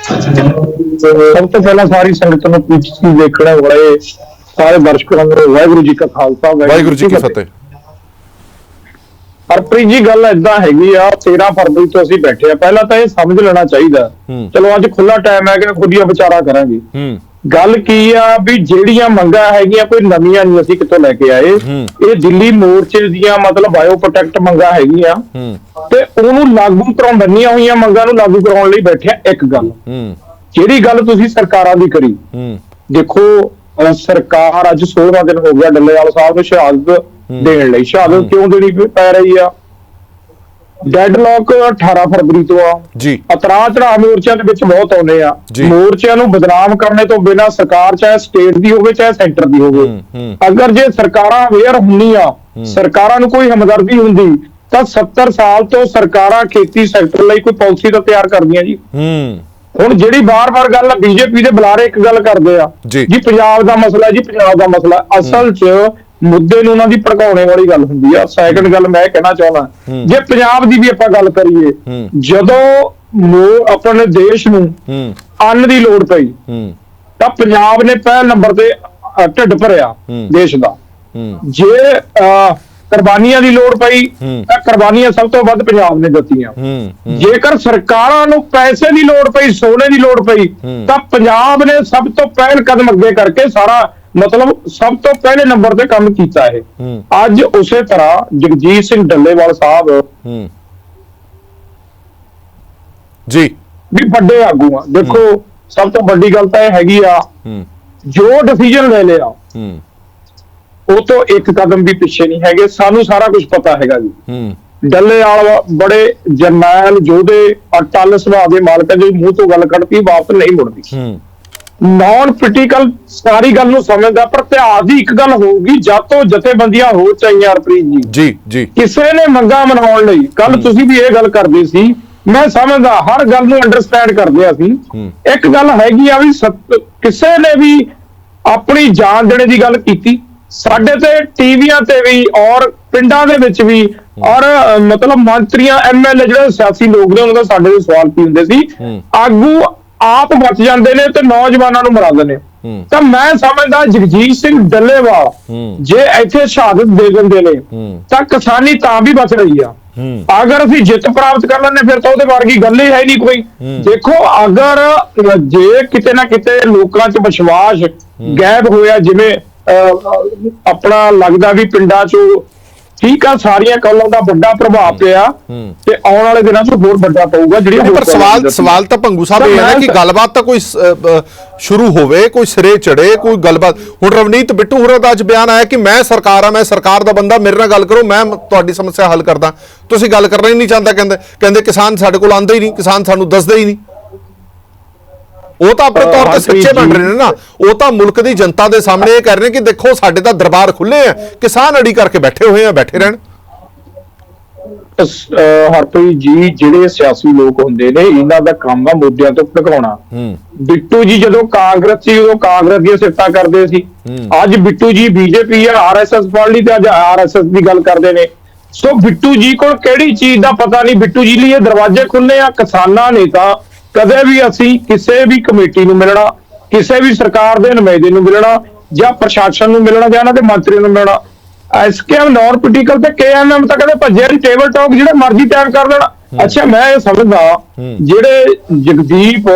ਸਭ ਤੋਂ ਪਹਿਲਾਂ ਸਾਰੀ ਸੰਗਤ ਨੂੰ ਪੁੱਛੀ ਦੇਖਣਾ ਵਾਲੇ ਸਾਰੇ ਦਰਸ਼ਕਾਂ ਨੂੰ ਵਾਹਿਗੁਰੂ ਜੀ ਕਾ ਖਾਲਸਾ ਵਾਹਿਗੁਰੂ ਜੀ ਕੀ ਫਤਿਹ। ਹਰਪ੍ਰੀਤ ਜੀ ਗੱਲ ਏਦਾਂ ਹੈਗੀ ਆ 13 ਫਰਵਰੀ ਤੋਂ ਅਸੀਂ ਬੈਠੇ ਆ। ਪਹਿਲਾਂ ਤਾਂ ਇਹ ਸਮਝ ਲੈਣਾ ਚਾਹੀਦਾ। ਚਲੋ ਅੱਜ ਖੁੱਲਾ ਟਾਈਮ ਹੈ ਕਿ ਖੁਦੀਆਂ ਵਿਚਾਰਾ ਕਰਾਂਗੇ। ਗੱਲ ਕੀ ਆ ਵੀ ਜਿਹੜੀਆਂ ਮੰਗਾਂ ਹੈਗੀਆਂ ਕੋਈ ਨਵੀਆਂ ਨਹੀਂ ਅਸੀਂ ਕਿੱਥੋਂ ਲੈ ਕੇ ਆਏ। ਇਹ ਦਿੱਲੀ ਮੋਰਚੇ ਦੀਆਂ ਮਤਲਬ ਬਾਇਓ ਪ੍ਰੋਟੈਕਟ ਮੰਗਾਂ ਹੈਗੀਆਂ। ਤੇ ਉਹਨੂੰ ਲਾਗੂ ਕਰਾਉਣ ਬੰਨੀਆਂ ਹੋਈਆਂ ਮੰਗਾਂ ਨੂੰ ਲਾਗੂ ਕਰਾਉਣ ਲਈ ਬੈਠੇ ਆ ਇੱਕ ਗੱਲ। ਜਿਹੜੀ ਗੱਲ ਤੁਸੀਂ ਸਰਕਾਰਾਂ ਦੀ ਕਰੀ। ਦੇਖੋ ਸਰਕਾਰ ਅੱਜ 16ਵਾਂ ਦਿਨ ਹੋ ਗਿਆ ਡੱਲੇਵਾਲ ਸਾਹਿਬ ਨੂੰ ਸ਼ਹਾਦਤ ਦੇਣ ਲਈ। ਸ਼ਹਾਦਤ ਕਿਉਂ ਦੇਣੀ ਪ- ਰਹੀ ਆ? ਡੈਡਲੌਕ 18 ਫਰਵਰੀ ਤੋਂ ਆ। ਜੀ। ਅਤਰਾ ਚੜਾ ਮੋਰਚਿਆਂ ਦੇ ਵਿੱਚ ਬਹੁਤ ਆਉਂਦੇ ਆ। ਮੋਰਚਿਆਂ ਨੂੰ ਬਦਨਾਮ ਕਰਨੇ ਤੋਂ ਬਿਨਾਂ ਸਰਕਾਰ ਚਾਹੇ ਸਟੇਟ ਦੀ ਹੋਵੇ ਚਾਹੇ ਸੈਂਟਰ ਦੀ ਹੋਵੇ। ਅਗਰ ਜੇ ਸਰਕਾਰਾਂ ਅਵੇਅਰ ਹੁੰਦੀਆਂ ਸਰਕਾਰਾਂ ਨੂੰ ਕੋਈ ਹਮਦਰਦੀ ਹੁੰਦੀ ਤਾਂ 70 ਸਾਲ ਤੋਂ ਸਰਕਾਰਾਂ ਖੇਤੀ ਸੈਕਟਰ ਲਈ ਕੋਈ ਪਾਲਿਸੀ ਤਾਂ ਤਿਆਰ ਕਰਦੀਆਂ ਜੀ। ਹੂੰ। ਹੁਣ ਜਿਹੜੀ ਬਾਰ-ਬਾਰ ਗੱਲ ਬੀਜੇਪੀ ਦੇ ਬੁਲਾਰੇ ਇੱਕ ਗੱਲ ਕਰਦੇ ਆ। ਜੀ। ਪੰਜਾਬ ਦਾ ਮਸਲਾ ਜੀ ਪੰਜਾਬ ਦਾ ਮਸਲਾ ਅਸਲ 'ਚ ਮੁੱਦੇ ਨੂੰ ਉਹਨਾਂ ਦੀ ਭੜਕਾਉਣੇ ਵਾਲੀ ਗੱਲ ਹੁੰਦੀ ਆ। ਸੈਕੰਡ ਗੱਲ ਮੈਂ ਕਹਿਣਾ ਚਾਹੁੰਦਾ। ਜੇ ਪੰਜਾਬ ਦੀ ਵੀ ਆਪਾਂ ਗੱਲ ਕਰੀਏ। ਜਦੋਂ ਮੋ- ਆਪਣੇ ਦੇਸ਼ ਨੂੰ ਅੰਨ ਦੀ ਲੋੜ ਪਈ ਤਾਂ ਪੰਜਾਬ ਨੇ ਪਹਿਲ ਨੰਬਰ ਤੇ ਢਿੱਡ ਭਰਿਆ। ਦੇਸ਼ ਦਾ। ਜੇ ਕੁਰਬਾਨੀਆਂ ਦੀ ਲੋੜ ਪਈ। ਤਾਂ ਕੁਰਬਾਨੀਆਂ ਸਭ ਤੋਂ ਵੱਧ ਪੰਜਾਬ ਨੇ ਦਿੱਤੀਆਂ। ਜੇਕਰ ਸਰਕਾਰਾਂ ਨੂੰ ਪੈਸੇ ਦੀ ਲੋੜ ਪਈ ਸੋਨੇ ਦੀ ਲੋੜ ਪਈ। ਤਾਂ ਪੰਜਾਬ ਨੇ ਸਭ ਤੋਂ ਪਹਿਲ ਕਦਮ ਅੱਗੇ ਕਰਕੇ ਸਾਰਾ ਮਤਲਬ ਸਭ ਤੋਂ ਪਹਿਲੇ ਨੰਬਰ ਤੇ ਕੰਮ ਕੀਤਾ ਇਹ। ਅੱਜ ਉਸੇ ਤਰ੍ਹਾਂ ਜਗਜੀਤ ਸਿੰਘ ਡੱਲੇਵਾਲ ਸਾਹਿਬ ਜੀ। ਵੀ ਵੱਡੇ ਆਗੂ ਆ। ਦੇਖੋ ਸਭ ਤੋਂ ਵੱਡੀ ਗੱਲ ਤਾਂ ਇਹ ਹੈਗੀ ਆ ਜੋ ਡਿਸੀਜਨ ਲੈ ਲਿਆ ਉਹ ਤੋਂ ਇੱਕ ਕਦਮ ਵੀ ਪਿੱਛੇ ਨਹੀਂ ਹੈਗੇ। ਸਾਨੂੰ ਸਾਰਾ ਕੁਝ ਪਤਾ ਹੈਗਾ ਜੀ। ਡੱਲੇਵਾਲ ਬੜੇ ਜਰਨੈਲ ਯੋਧੇ ਅਟਲ ਸੁਭਾਅ ਦੇ ਮਾਲਕਾਂ ਦੇ ਮੂੰਹ ਤੋਂ ਗੱਲ ਕੱਢਤੀ ਵਾਪਸ ਨਹੀਂ ਮੁੜਦੀ। ਹੂੰ। ਨਾਨ ਪੋਲੀਟੀਕਲ ਸਾਰੀ ਗੱਲ ਨੂੰ ਸਮਝਦਾ ਪਰ ਇਤਿਹਾਸ ਦੀ ਇੱਕ ਗੱਲ ਹੋਊਗੀ ਜਦ ਤੋਂ ਜਥੇਬੰਦੀਆਂ ਹੋ ਚਾਹੀਆਂ ਹਰਪ੍ਰੀਤ ਜੀ। ਜੀ ਜੀ। ਕਿਸੇ ਨੇ ਮੰਗਾ ਮਨਾਉਣ ਲਈ ਕੱਲ ਤੁਸੀਂ ਵੀ ਇਹ ਗੱਲ ਕਰਦੇ ਸੀ ਮੈਂ ਸਮਝਦਾ ਹਰ ਗੱਲ ਨੂੰ ਅੰਡਰਸਟੈਂਡ ਕਰਦੇ ਅਸੀਂ। ਹੂੰ। ਇੱਕ ਗੱਲ ਹੈਗੀ ਆ ਵੀ ਕਿਸੇ ਨੇ ਵੀ ਆਪਣੀ ਜਾਨ ਦੇਣੇ ਦੀ ਗੱਲ ਕੀਤੀ। ਸਾਡੇ ਤੇ ਟੀਵੀਆਂ ਤੇ ਵੀ ਔਰ ਪਿੰਡਾਂ ਦੇ ਵਿੱਚ ਵੀ ਔਰ ਮਤਲਬ ਮੰਤਰੀਆਂ ਐਮਐਲਏ ਜਿਹੜੇ ਸਿਆਸੀ ਲੋਕ ਨੇ ਉਹਨਾਂ ਦਾ ਸਾਡੇ ਦੇ ਸਵਾਲ ਕੀ ਹੁੰਦੇ ਸੀ। ਆਗੂ ਆਪ ਬਚ ਜਾਂਦੇ ਨੇ ਤੇ ਨੌਜਵਾਨਾਂ ਨੂੰ ਮਰਾ ਦਿੰਦੇ। ਤਾਂ ਮੈਂ ਸਮਝਦਾ ਜਗਜੀਤ ਸਿੰਘ ਡੱਲੇਵਾਲ। ਜੇ ਇੱਥੇ ਸ਼ਹਾਦਤ ਦੇ ਦਿੰਦੇ ਨੇ। ਤਾਂ ਕਿਸਾਨੀ ਤਾਂ ਵੀ ਬਚ ਰਹੀ ਆ ਅਗਰ ਅਸੀਂ ਜਿੱਤ ਪ੍ਰਾਪਤ ਕਰ ਲੈਂਦੇ ਫਿਰ ਤਾਂ ਉਹਦੇ ਵਰਗੀ ਗੱਲ ਹੀ ਹੈ ਨਹੀਂ ਕੋਈ ਦੇਖੋ ਅਗਰ ਜੇ ਕਿਤੇ ਨਾ ਕਿਤੇ ਲੋਕਾਂ 'ਚ ਵਿਸ਼ਵਾਸ ਗਾਇਬ ਹੋਇਆ ਜਿਵੇਂ ਆਪਣਾ ਲੱਗਦਾ ਵੀ ਪਿੰਡਾਂ 'ਚੋਂ ਠੀਕ ਆ ਸਾਰੀਆਂ ਕੌਲਾਂ ਦਾ ਵੱਡਾ ਪ੍ਰਭਾਵ ਪਿਆ ਤੇ ਆਉਣ ਵਾਲੇ ਦਿਨਾਂ 'ਚ ਹੋਰ ਵੱਡਾ ਪਊਗਾ ਜਿਹੜੀਆਂ ਨਹੀਂ, ਪਰ ਸਵਾਲ ਸਵਾਲ ਤਾਂ ਭੰਗੂ ਸਾਹਿਬ ਇਹ ਹੈ ਕਿ ਗੱਲਬਾਤ ਤਾਂ ਕੋਈ ਸ਼ੁਰੂ ਹੋਵੇ ਕੋਈ ਸਿਰੇ ਚੜੇ ਕੋਈ ਗੱਲਬਾਤ ਹੁਣ ਰਵਨੀਤ ਬਿੱਟੂ ਹੋਰਾਂ ਦਾ ਅੱਜ ਬਿਆਨ ਆਇਆ ਕਿ ਮੈਂ ਸਰਕਾਰ ਆ ਮੈਂ ਸਰਕਾਰ ਦਾ ਬੰਦਾ ਮੇਰੇ ਨਾਲ ਗੱਲ ਕਰੋ ਮੈਂ ਮ- ਤੁਹਾਡੀ ਸਮੱਸਿਆ ਹੱਲ ਕਰਦਾ। ਤੁਸੀਂ ਗੱਲ ਕਰਨਾ ਹੀ ਨਹੀਂ ਚਾਹੁੰਦਾ ਕਹਿੰਦੇ ਕਹਿੰਦੇ ਕਿਸਾਨ ਸਾਡੇ ਕੋਲ ਆਂਦੇ ਹੀ ਨਹੀਂ ਕਿਸਾਨ ਸਾਨੂੰ ਦੱਸਦੇ ਹੀ ਨਹੀਂ। ਉਹ ਤਾਂ ਆਪਣੇ ਤੌਰ ਤੇ ਸੱਚੇ ਬਣ ਰਹੇ ਨੇ ਨਾ। ਉਹ ਤਾਂ ਮੁਲਕ ਦੀ ਜਨਤਾ ਦੇ ਸਾਹਮਣੇ ਇਹ ਕਹਿ ਰਹੇ ਨੇ ਕਿ ਦੇਖੋ ਸਾਡੇ ਤਾਂ ਦਰਬਾਰ ਖੁੱਲੇ ਆ। ਕਿਸਾਨ ਅੜੀ ਕਰਕੇ ਬੈਠੇ ਹੋਏ ਆ ਬੈਠੇ ਰਹਿਣ। ਹਰਪ੍ਰੀਤ ਜੀ ਜਿਹੜੇ ਸਿਆਸੀ ਲੋਕ ਹੁੰਦੇ ਨੇ ਇਹਨਾਂ ਦਾ ਕੰਮ ਆ ਮੁੱਦਿਆਂ ਤੋਂ ਭਟਕਾਉਣਾ ਬਿੱਟੂ ਜੀ ਜਦੋਂ ਕਾਂਗਰਸ ਸੀ ਉਦੋਂ ਕਾਂਗਰਸ ਦੀਆਂ ਸਿਫਤਾਂ ਕਰਦੇ ਸੀ। ਅੱਜ ਬਿੱਟੂ ਜੀ ਬੀਜੇਪੀ ਆ ਆਰਐਸਐਸ ਫੜ ਲਈ ਤੇ ਅੱਜ ਆਰਐਸਐਸ ਦੀ ਗੱਲ ਕਰਦੇ ਨੇ। ਸੋ ਬਿੱਟੂ ਜੀ ਕੋਲ ਕਿਹੜੀ ਚੀਜ਼ ਦਾ ਪਤਾ ਨਹੀਂ? ਬਿੱਟੂ ਜੀ ਲਈ ਇਹ ਦਰਵਾਜ਼ੇ ਖੁੱਲੇ ਆ ਕਿਸਾਨਾਂ ਨੇ ਤਾਂ ਕਦੇ ਵੀ ਅਸੀਂ ਕਿਸੇ ਵੀ ਕਮੇਟੀ ਨੂੰ ਮਿਲਣਾ ਕਿਸੇ ਵੀ ਸਰਕਾਰ ਦੇ ਨੁਮਾਇੰਦੇ ਨੂੰ ਮਿਲਣਾ ਜਾਂ ਪ੍ਰਸ਼ਾਸਨ ਨੂੰ ਮਿਲਣਾ ਜਾਂ ਇਹਨਾਂ ਦੇ ਮੰਤਰੀ ਨੂੰ ਮਿਲਣਾ ਐਸਕੇਐਮ ਨਾਨ ਪੋਲੀਟੀਕਲ ਤੇ ਕੇਐਮਐਮ ਤਾਂ ਕਦੇ ਭੱਜਿਆ ਨਹੀਂ ਟੇਬਲ ਟਾਕ ਜਿਹੜੇ ਮਰਜ਼ੀ ਟਾਈਮ ਕਰ ਲੈਣਾ। ਅੱਛਾ ਮੈਂ ਇਹ ਸਮਝਦਾ ਜਿਹੜੇ ਜਗਦੀਪ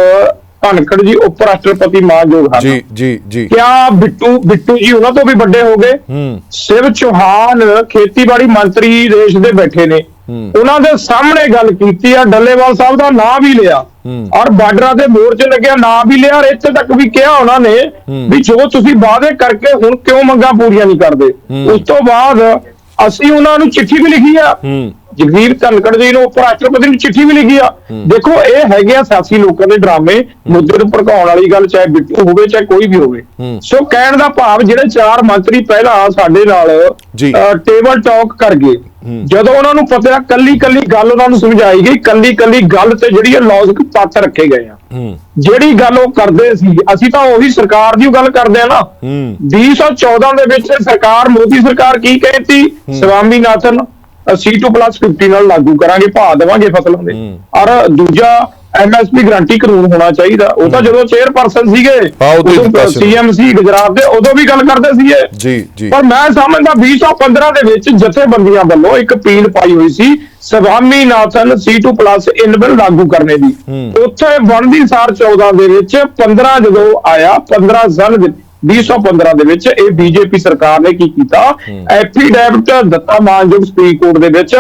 ਧਨਖੜ ਜੀ ਉਪ ਰਾਸ਼ਟਰਪਤੀ ਮਾਨਯੋਗ ਹਨ। ਜੀ ਜੀ ਜੀ। ਕਿਆ ਬਿੱਟੂ ਬਿੱਟੂ ਜੀ ਉਹਨਾਂ ਤੋਂ ਵੀ ਵੱਡੇ ਹੋ ਗਏ। ਸ਼ਿਵ ਚੌਹਾਨ ਖੇਤੀਬਾੜੀ ਮੰਤਰੀ ਦੇਸ਼ ਦੇ ਬੈਠੇ ਨੇ। ਉਹਨਾਂ ਦੇ ਸਾਹਮਣੇ ਗੱਲ ਕੀਤੀ ਆ ਡੱਲੇਵਾਲ ਸਾਹਿਬ ਦਾ ਨਾਂ ਵੀ ਲਿਆ ਔਰ ਬਾਰਡਰਾਂ ਤੇ ਮੋਰਚੇ ਲੱਗਿਆ ਨਾਂ ਵੀ ਲਿਆ ਔਰ ਇੱਥੇ ਤੱਕ ਵੀ ਕਿਹਾ ਉਹਨਾਂ ਨੇ ਵੀ ਜੋ ਤੁਸੀਂ ਵਾਅਦੇ ਕਰਕੇ ਹੁਣ ਕਿਉਂ ਮੰਗਾਂ ਪੂਰੀਆਂ ਨਹੀਂ ਕਰਦੇ। ਉਸ ਤੋਂ ਬਾਅਦ ਅਸੀਂ ਉਹਨਾਂ ਨੂੰ ਚਿੱਠੀ ਵੀ ਲਿਖੀ ਆ। ਜਗਵੀਰ ਧਨਖੜ ਜੀ ਨੂੰ ਉਪ ਰਾਸ਼ਟਰਪਤੀ ਨੂੰ ਚਿੱਠੀ ਵੀ ਲਿਖੀ ਆ। ਦੇਖੋ ਇਹ ਹੈਗੇ ਆ ਸਿਆਸੀ ਲੋਕਾਂ ਦੇ ਡਰਾਮੇ ਮੁੱਦੇ ਨੂੰ ਭੜਕਾਉਣ ਵਾਲੀ ਗੱਲ ਚਾਹੇ ਬਿੱਟੂ ਹੋਵੇ ਚਾਹੇ ਕੋਈ ਵੀ ਹੋਵੇ। ਸੋ ਕਹਿਣ ਦਾ ਭਾਵ ਜਿਹੜੇ ਚਾਰ ਮੰਤਰੀ ਪਹਿਲਾਂ ਸਾਡੇ ਨਾਲ ਟੇਬਲ ਟਾਕ ਕਰ ਗਏ। ਜਦੋਂ ਉਹਨਾਂ ਨੂੰ ਪਤਾ ਕੱਲੀ ਕੱਲੀ ਗੱਲ ਉਹਨਾਂ ਨੂੰ ਸਮਝਾਈ ਗਈ ਕੱਲੀ ਕੱਲੀ ਗੱਲ ਤੇ ਜਿਹੜੀ ਇਹ ਲੌਜਿਕ ਤੱਥ ਰੱਖੇ ਗਏ ਆ। ਹੂੰ। ਜਿਹੜੀ ਗੱਲ ਉਹ ਕਰਦੇ ਸੀ ਅਸੀਂ ਤਾਂ ਉਹੀ ਸਰਕਾਰ ਦੀ ਗੱਲ ਕਰਦੇ ਆ ਨਾ। ਹੂੰ। 2014 ਦੇ ਵਿੱਚ ਸਰਕਾਰ ਮੋਦੀ ਸਰਕਾਰ ਕੀ ਕਹਿੰਦੀ ਸਵਾਮੀਨਾਥਨ C2 50 ਨਾਲ ਲਾਗੂ ਕਰਾਂਗੇ ਭਾਅ ਦੇਵਾਂਗੇ ਫਸਲਾਂ ਦੇ। ਔਰ ਦੂਜਾ ਐਮਐਸਪੀ ਗਰੰਟੀ ਕਾਨੂੰਨ ਹੋਣਾ ਚਾਹੀਦਾ। ਉਹ ਤਾਂ ਜਦੋਂ ਚੇਅਰਪਰਸਨ ਸੀਗੇ ਹਾਂ, ਉਦੋਂ ਹੀ ਦਿੱਤਾ ਸੀ। ਸੀਐਮ ਸੀ ਗੁਜਰਾਤ ਦੇ ਉਦੋਂ ਵੀ ਗੱਲ ਕਰਦੇ ਸੀਗੇ। ਜੀ ਜੀ। ਪਰ ਮੈਂ ਸਮਝਦਾ 2015 ਦੇ ਵਿੱਚ ਜਥੇਬੰਦੀਆਂ ਵੱਲੋਂ ਇੱਕ ਅਪੀਲ ਪਾਈ ਹੋਈ ਸੀ ਸਵਾਮੀਨਾਥਨ C2 ਇਨ ਬਿਲ ਲਾਗੂ ਕਰਨੇ ਦੀ। ਉੱਥੇ ਬਣਦੀ ਸਾਰ 14 ਦੇ ਵਿੱਚ 15 ਜਦੋਂ ਆਇਆ 15 ਸਨ ਵਿੱਚ। 2015 ਦੇ ਵਿੱਚ ਇਹ ਬੀਜੇਪੀ ਸਰਕਾਰ ਨੇ ਕੀ ਕੀਤਾ? ਐਫੀਡੈਵਿਟ ਦਿੱਤਾ ਮਾਨਯੋਗ ਸੁਪਰੀਮ ਕੋਰਟ ਦੇ ਵਿੱਚ।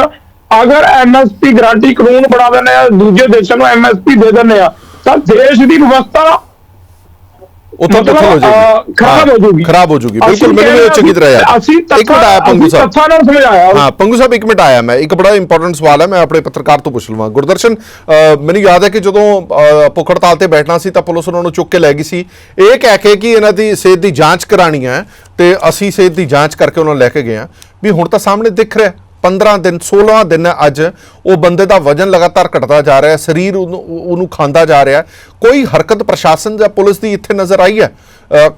ਅਗਰ ਐਮਐਸਪੀ ਗਾਰੰਟੀ ਕਾਨੂੰਨ ਬਣਾ ਦਿੰਦੇ ਆ ਦੂਜੇ ਦੇਸ਼ਾਂ ਨੂੰ ਐਮਐਸਪੀ ਦੇ ਦਿੰਦੇ ਆ ਤਾਂ ਦੇਸ਼ ਦੀ ਵਿਵਸਥਾ ਉੱਥੋਂ ਮਤਲਬ, ਤੱਕ ਹੋ ਜਾਏਗੀ ਖਰਾਬ ਹਾਂ, ਹੋ ਜਾਊਗੀ ਖਰਾਬ ਹੋ ਜਾਊਗੀ ਬਿਲਕੁਲ ਮੈਨੂੰ ਵੀ ਇਹ ਚੰਗੀ ਤਰ੍ਹਾਂ ਯਾਦ ਅਸੀਂ ਇੱਕ ਮਿੰਟ ਆਇਆ ਪੰਗੂ ਸਾਹਿਬ ਤੱਥਾਂ ਨਾਲ ਸਮਝਾਇਆ ਹਾਂ ਪੰਗੂ ਸਾਹਿਬ ਇੱਕ ਮਿੰਟ ਆਇਆ ਮੈਂ ਇੱਕ ਬੜਾ ਇੰਪੋਰਟੈਂਟ ਸਵਾਲ ਹੈ ਮੈਂ ਆਪਣੇ ਪੱਤਰਕਾਰ ਤੋਂ ਪੁੱਛ ਲਵਾਂ ਗੁਰਦਰਸ਼ਨ ਮੈਨੂੰ ਯਾਦ ਹੈ ਕਿ ਜਦੋਂ ਅਹ, ਭੁੱਖ ਹੜਤਾਲ ਤੇ ਬੈਠਣਾ ਸੀ ਤਾਂ ਪੁਲਿਸ ਉਹਨਾਂ ਨੂੰ ਚੁੱਕ ਕੇ ਲੈ ਗਈ ਸੀ ਇਹ ਕਹਿ ਕੇ ਕਿ ਇਹਨਾਂ ਦੀ ਸਿਹਤ ਦੀ ਜਾਂਚ ਕਰਾਣੀ ਹੈ ਤੇ ਅਸੀਂ ਸਿਹਤ ਦੀ ਜਾਂਚ ਕਰਕੇ ਉਹਨਾਂ ਨੂੰ ਲੈ ਕੇ ਗਏ ਹਾਂ ਵੀ ਹੁਣ ਤਾਂ ਸਾਹਮਣੇ ਦਿਖ ਰਿਹਾ 15 ਦਿਨ 16 ਦਿਨ ਅੱਜ ਉਹ ਬੰਦੇ ਦਾ ਵਜਨ ਲਗਾਤਾਰ ਘਟਦਾ ਜਾ ਰਿਹਾ ਹੈ ਸਰੀਰ ਉਹਨੂੰ ਉਹਨੂੰ ਖਾਂਦਾ ਜਾ ਰਿਹਾ। ਹੈ ਕੋਈ ਹਰਕਤ ਪ੍ਰਸ਼ਾਸਨ ਜਾਂ ਪੁਲਿਸ ਦੀ ਇੱਥੇ ਨਜ਼ਰ ਆਈ ਹੈ?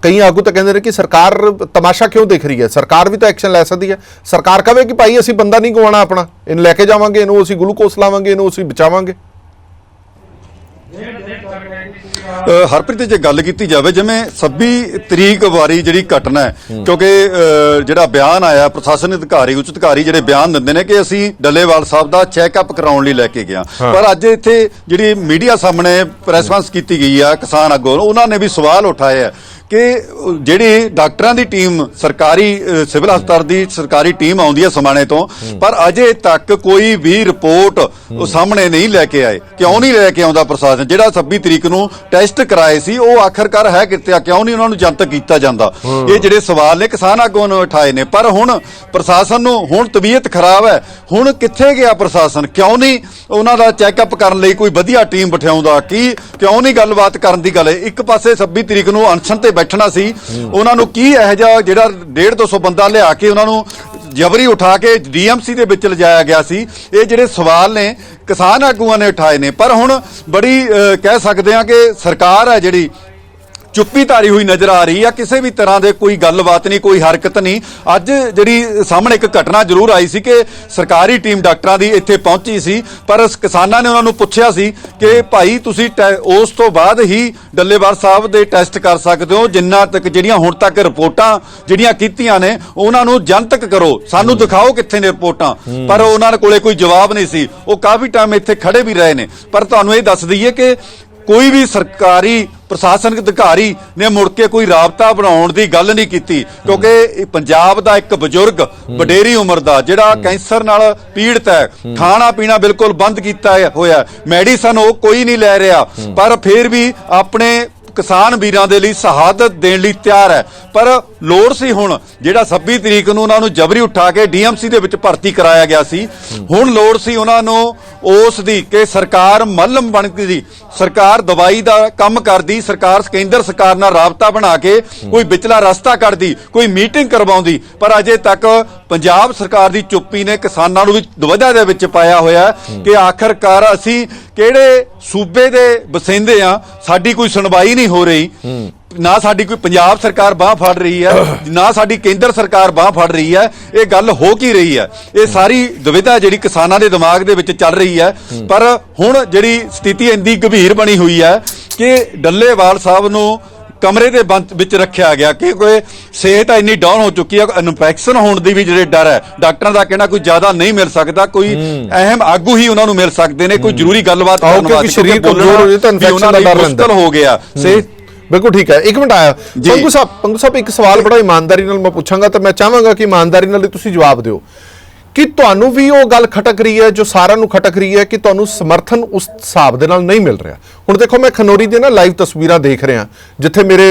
ਕਈ ਆਗੂ ਤਾਂ ਕਹਿੰਦੇ ਨੇ ਕਿ ਸਰਕਾਰ ਤਮਾਸ਼ਾ ਕਿਉਂ ਦੇਖ ਰਹੀ ਹੈ? ਸਰਕਾਰ ਵੀ ਤਾਂ ਐਕਸ਼ਨ ਲੈ ਸਕਦੀ ਹੈ। ਸਰਕਾਰ ਕਹੇ ਕਿ ਭਾਈ ਅਸੀਂ ਬੰਦਾ ਨਹੀਂ ਗਵਾਉਣਾ ਆਪਣਾ। ਇਹਨੂੰ ਲੈ ਕੇ ਜਾਵਾਂਗੇ, ਇਹਨੂੰ ਅਸੀਂ ਗਲੂਕੋਸ ਲਾਵਾਂਗੇ, ਇਹਨੂੰ ਅਸੀਂ ਬਚਾਵਾਂਗੇ। ਹਰਪ੍ਰੀਤ ਜੇ ਗੱਲ ਕੀਤੀ ਜਾਵੇ ਜਿਵੇਂ 26 ਤਰੀਕ ਵਾਰੀ ਜਿਹੜੀ ਘਟਨਾ ਹੈ ਕਿਉਂਕਿ ਜਿਹੜਾ ਬਿਆਨ ਆਇਆ ਪ੍ਰਸ਼ਾਸਨ ਅਧਿਕਾਰੀ ਉੱਚ ਅਧਿਕਾਰੀ ਜਿਹੜੇ ਬਿਆਨ ਦਿੰਦੇ ਨੇ ਕਿ ਅਸੀਂ ਡੱਲੇਵਾਲ ਸਾਹਿਬ ਦਾ ਚੈੱਕਅਪ ਕਰਾਉਣ ਲਈ ਲੈ ਕੇ ਗਿਆ ਪਰ ਅੱਜ ਇੱਥੇ ਜਿਹੜੀ ਮੀਡੀਆ ਸਾਹਮਣੇ ਪ੍ਰੈਸਵਾਂਸ ਕੀਤੀ ਗਈ ਆ ਕਿਸਾਨ ਆਗੂ ਉਹਨਾਂ ਨੇ ਵੀ ਸਵਾਲ ਉਠਾਏ ਆ। ਕਿ ਜਿਹੜੀ ਡਾਕਟਰਾਂ ਦੀ ਟੀਮ ਸਰਕਾਰੀ ਸਿਵਲ ਹਸਪਤਾਲ ਦੀ ਸਰਕਾਰੀ ਟੀਮ ਆਉਂਦੀ ਹੈ ਸਮਾਣੇ ਤੋਂ, ਪਰ ਅਜੇ ਤੱਕ ਕੋਈ ਵੀ ਰਿਪੋਰਟ ਸਾਹਮਣੇ ਨਹੀਂ ਲੈ ਕੇ ਆਏ। ਕਿਉਂ ਨਹੀਂ ਲੈ ਕੇ ਆਉਂਦਾ ਪ੍ਰਸ਼ਾਸਨ? ਜਿਹੜਾ 26 ਤਰੀਕ ਨੂੰ ਟੈਸਟ ਕਰਾਏ ਸੀ, ਉਹ ਆਖਰਕਾਰ ਹੈ ਕਿਤੇ ਕਿਉਂ ਨਹੀਂ ਉਹਨਾਂ ਨੂੰ ਜਨਤਕ ਕੀਤਾ ਜਾਂਦਾ? ਇਹ ਜਿਹੜੇ ਸਵਾਲ ਨੇ, ਕਿਸਾਨ ਆਗੂਆਂ ਨੂੰ ਉਠਾਏ ਨੇ। ਪਰ ਹੁਣ ਪ੍ਰਸ਼ਾਸਨ ਨੂੰ, ਹੁਣ ਤਬੀਅਤ ਖਰਾਬ ਹੈ। ਹੁਣ ਕਿੱਥੇ ਗਿਆ ਪ੍ਰਸ਼ਾਸਨ? ਕਿਉਂ ਨਹੀਂ ਉਹਨਾਂ ਦਾ ਚੈੱਕਅਪ ਕਰਨ ਲਈ ਕੋਈ ਵਧੀਆ ਟੀਮ ਬਿਠਾਉਂਦਾ? ਕੀ ਕਿਉਂ ਨਹੀਂ ਗੱਲਬਾਤ ਕਰਨ ਦੀ ਗੱਲ? ਹੈ ਇੱਕ ਪਾਸੇ 26 ਤਰੀਕ ਨੂੰ ਅਨਸ਼ਨ ਤੇ ਬੈਠਣਾ ਸੀ। ਉਹਨਾਂ ਨੂੰ ਕੀ ਇਹੋ ਜਿਹਾ ਜਿਹੜਾ 1.5 200 ਬੰਦਾ ਲਿਆ ਕੇ ਉਹਨਾਂ ਨੂੰ ਜਬਰੀ ਉਠਾ ਕੇ ਡੀਐਮਸੀ ਦੇ ਵਿੱਚ ਲਿਜਾਇਆ ਗਿਆ ਸੀ। ਇਹ ਜਿਹੜੇ ਸਵਾਲ ਨੇ ਕਿਸਾਨ ਆਗੂਆਂ ਨੇ ਉਠਾਏ ਨੇ। ਪਰ ਹੁਣ ਬੜੀ ਅਹ, ਕਹਿ ਸਕਦੇ ਆ ਕਿ ਸਰਕਾਰ ਹੈ ਜਿਹੜੀ ਚੁੱਪੀ ਧਾਰੀ ਹੋਈ ਨਜ਼ਰ ਆ ਰਹੀ ਆ। ਕਿਸੇ ਵੀ ਤਰ੍ਹਾਂ ਦੇ ਕੋਈ ਗੱਲਬਾਤ ਨਹੀਂ ਕੋਈ ਹਰਕਤ ਨਹੀਂ। ਅੱਜ ਜਿਹੜੀ ਸਾਹਮਣੇ ਇੱਕ ਘਟਨਾ ਜ਼ਰੂਰ ਆਈ ਸੀ ਕਿ ਸਰਕਾਰੀ ਟੀਮ ਡਾਕਟਰਾਂ ਦੀ ਇੱਥੇ ਪਹੁੰਚੀ ਸੀ ਪਰ ਕਿਸਾਨਾਂ ਨੇ ਉਹਨਾਂ ਨੂੰ ਪੁੱਛਿਆ ਸੀ ਕਿ ਭਾਈ ਤੁਸੀਂ ਉਸ ਤੋਂ ਬਾਅਦ ਹੀ ਡੱਲੇਵਾਲ ਸਾਹਿਬ ਦੇ ਟੈਸਟ ਕਰ ਸਕਦੇ ਹੋ ਜਿੰਨਾ ਤੱਕ ਜਿਹੜੀਆਂ ਹੁਣ ਤੱਕ ਰਿਪੋਰਟਾਂ ਜਿਹੜੀਆਂ ਕੀਤੀਆਂ ਨੇ ਉਹਨਾਂ ਨੂੰ ਜਨਤਕ ਕਰੋ। ਸਾਨੂੰ ਦਿਖਾਓ ਕਿੱਥੇ ਨੇ ਰਿਪੋਰਟਾਂ। ਪਰ ਉਹਨਾਂ ਕੋਲੇ ਕੋਈ ਜਵਾਬ ਨਹੀਂ ਸੀ। ਉਹ ਕਾਫੀ ਟਾਈਮ ਇੱਥੇ ਖੜੇ ਵੀ ਰਹੇ ਨੇ। ਪਰ ਤੁਹਾਨੂੰ ਇਹ ਦੱਸ ਦਈਏ ਕਿ ਕੋਈ ਵੀ ਸਰਕਾਰੀ ਪ੍ਰਸ਼ਾਸਨਿਕ ਅਧਿਕਾਰੀ ਨੇ ਮੁੜ ਕੇ ਕੋਈ ਰਾਬਤਾ ਬਣਾਉਣ ਦੀ ਗੱਲ ਨਹੀਂ ਕੀਤੀ ਕਿਉਂਕਿ ਪੰਜਾਬ ਦਾ ਇੱਕ ਬਜ਼ੁਰਗ ਵਡੇਰੀ ਉਮਰ ਦਾ ਜਿਹੜਾ ਕੈਂਸਰ ਨਾਲ ਪੀੜਤ ਹੈ ਖਾਣਾ ਪੀਣਾ ਬਿਲਕੁਲ ਬੰਦ ਕੀਤਾ ਹੋਇਆ ਮੈਡੀਸਨ ਉਹ ਕੋਈ ਨਹੀਂ ਲੈ ਰਿਹਾ ਪਰ ਫਿਰ ਵੀ ਆਪਣੇ ਕਿਸਾਨ ਵੀਰਾਂ ਦੇ ਲਈ ਸ਼ਹਾਦਤ ਦੇਣ ਲਈ ਤਿਆਰ ਹੈ। ਪਰ ਲੋੜ ਸੀ ਹੁਣ, ਜਿਹੜਾ 26 ਤਰੀਕ ਨੂੰ ਉਹਨਾਂ ਨੂੰ ਜਬਰੀ ਉਠਾ ਕੇ ਡੀਐਮਸੀ ਦੇ ਵਿੱਚ ਭਰਤੀ ਕਰਾਇਆ ਗਿਆ ਸੀ। ਹੁਣ ਲੋੜ ਸੀ ਉਹਨਾਂ ਨੂੰ ਉਸ ਦੀ ਕਿ ਸਰਕਾਰ ਮੱਲਮ ਬਣਦੀ ਸੀ ਸਰਕਾਰ ਦਵਾਈ ਦਾ ਕੰਮ ਕਰਦੀ, ਸਰਕਾਰ ਕੇਂਦਰ ਸਰਕਾਰ ਨਾਲ ਰਾਬਤਾ ਬਣਾ ਕੇ ਕੋਈ ਵਿਚਲਾ ਰਸਤਾ ਕੱਢਦੀ, ਕੋਈ ਮੀਟਿੰਗ ਕਰਵਾਉਂਦੀ। ਪਰ ਅਜੇ ਤੱਕ ਪੰਜਾਬ ਸਰਕਾਰ ਦੀ ਚੁੱਪੀ ਨੇ ਕਿਸਾਨਾਂ ਨੂੰ ਵੀ ਦੁਵਿਧਾ ਦੇ ਵਿੱਚ ਪਾਇਆ ਹੋਇਆ ਕਿ ਆਖਰਕਾਰ ਅਸੀਂ ਕਿਹੜੇ ਸੂਬੇ ਦੇ ਬਸਿੰਦੇ ਆ ਸਾਡੀ ਕੋਈ ਸੁਣਵਾਈ ਨਹੀਂ ਹੋ ਰਹੀ। ਨਾ ਸਾਡੀ ਕੋਈ ਪੰਜਾਬ ਸਰਕਾਰ ਬਾਹ ਫੜ ਰਹੀ ਹੈ ਨਾ ਸਾਡੀ ਕੇਂਦਰ ਸਰਕਾਰ ਬਾਹ ਫੜ ਰਹੀ ਹੈ। ਇਹ ਗੱਲ ਹੋ ਕੀ ਰਹੀ ਹੈ? ਇਹ ਸਾਰੀ ਦੁਵਿਧਾ ਜਿਹੜੀ ਕਿਸਾਨਾਂ ਦੇ ਦਿਮਾਗ ਦੇ ਵਿੱਚ ਚੱਲ ਰਹੀ ਹੈ। ਪਰ ਹੁਣ ਜਿਹੜੀ ਸਥਿਤੀ ਇੰਨੀ ਗੰਭੀਰ ਬਣੀ ਹੋਈ ਹੈ ਕਿ ਡੱਲੇਵਾਲ ਸਾਹਿਬ ਨੂੰ ਕਮਰੇ ਦੇ ਵਿੱਚ ਰੱਖਿਆ ਗਿਆ ਕਿ ਕੋਈ ਸਿਹਤ ਇੰਨੀ ਡਾਊਨ ਹੋ ਚੁੱਕੀ ਹੈ ਇਨਫੈਕਸ਼ਨ ਹੋਣ ਦੀ ਵੀ ਜਿਹੜੇ ਡਰ ਹੈ ਡਾਕਟਰਾਂ ਦਾ ਕਹਿਣਾ ਕੋਈ ਜ਼ਿਆਦਾ ਨਹੀਂ ਮਿਲ ਸਕਦਾ ਕੋਈ ਅਹਿਮ ਆਗੂ ਹੀ ਉਹਨਾਂ ਨੂੰ ਮਿਲ ਸਕਦੇ ਨੇ ਕੋਈ ਜ਼ਰੂਰੀ ਗੱਲਬਾਤ ਕਰਨ ਵਾਸਤੇ ਸਰੀਰ ਕਮਜ਼ੋਰ ਹੋ ਜਾਏ ਤਾਂ ਉਹਨਾਂ ਦਾ ਡਰ ਰਹਿੰਦਾ। ਹੋ ਗਿਆ ਸਿਹਤ ਬਿਲਕੁਲ ਠੀਕ ਹੈ। ਇੱਕ ਮਿੰਟ ਆਇਆ। ਜੀ। ਪੰਗੂ ਸਾਹਿਬ ਪੰਗੂ ਸਾਹਿਬ ਇੱਕ ਸਵਾਲ ਬੜਾ ਇਮਾਨਦਾਰੀ ਨਾਲ ਮੈਂ ਪੁੱਛਾਂਗਾ ਤੇ ਮੈਂ ਚਾਹਾਂਗਾ ਕਿ ਇਮਾਨਦਾਰੀ ਨਾਲ ਤੁਸੀਂ ਜਵਾਬ ਦਿਓ। ਕਿ ਤੁਹਾਨੂੰ ਵੀ ਉਹ ਗੱਲ ਖਟਕ ਰਹੀ ਹੈ, ਜੋ ਸਾਰਿਆਂ ਨੂੰ ਖਟਕ ਰਹੀ ਹੈ ਕਿ ਤੁਹਾਨੂੰ ਸਮਰਥਨ ਉਸ ਹਿਸਾਬ ਦੇ ਨਾਲ ਨਹੀਂ ਮਿਲ ਰਿਹਾ। ਹੁਣ ਦੇਖੋ, ਮੈਂ ਖਨੋਰੀ ਦੇ ਨਾ ਲਾਈਵ ਤਸਵੀਰਾਂ ਦੇਖ ਰਿਹਾ, ਜਿੱਥੇ ਮੇਰੇ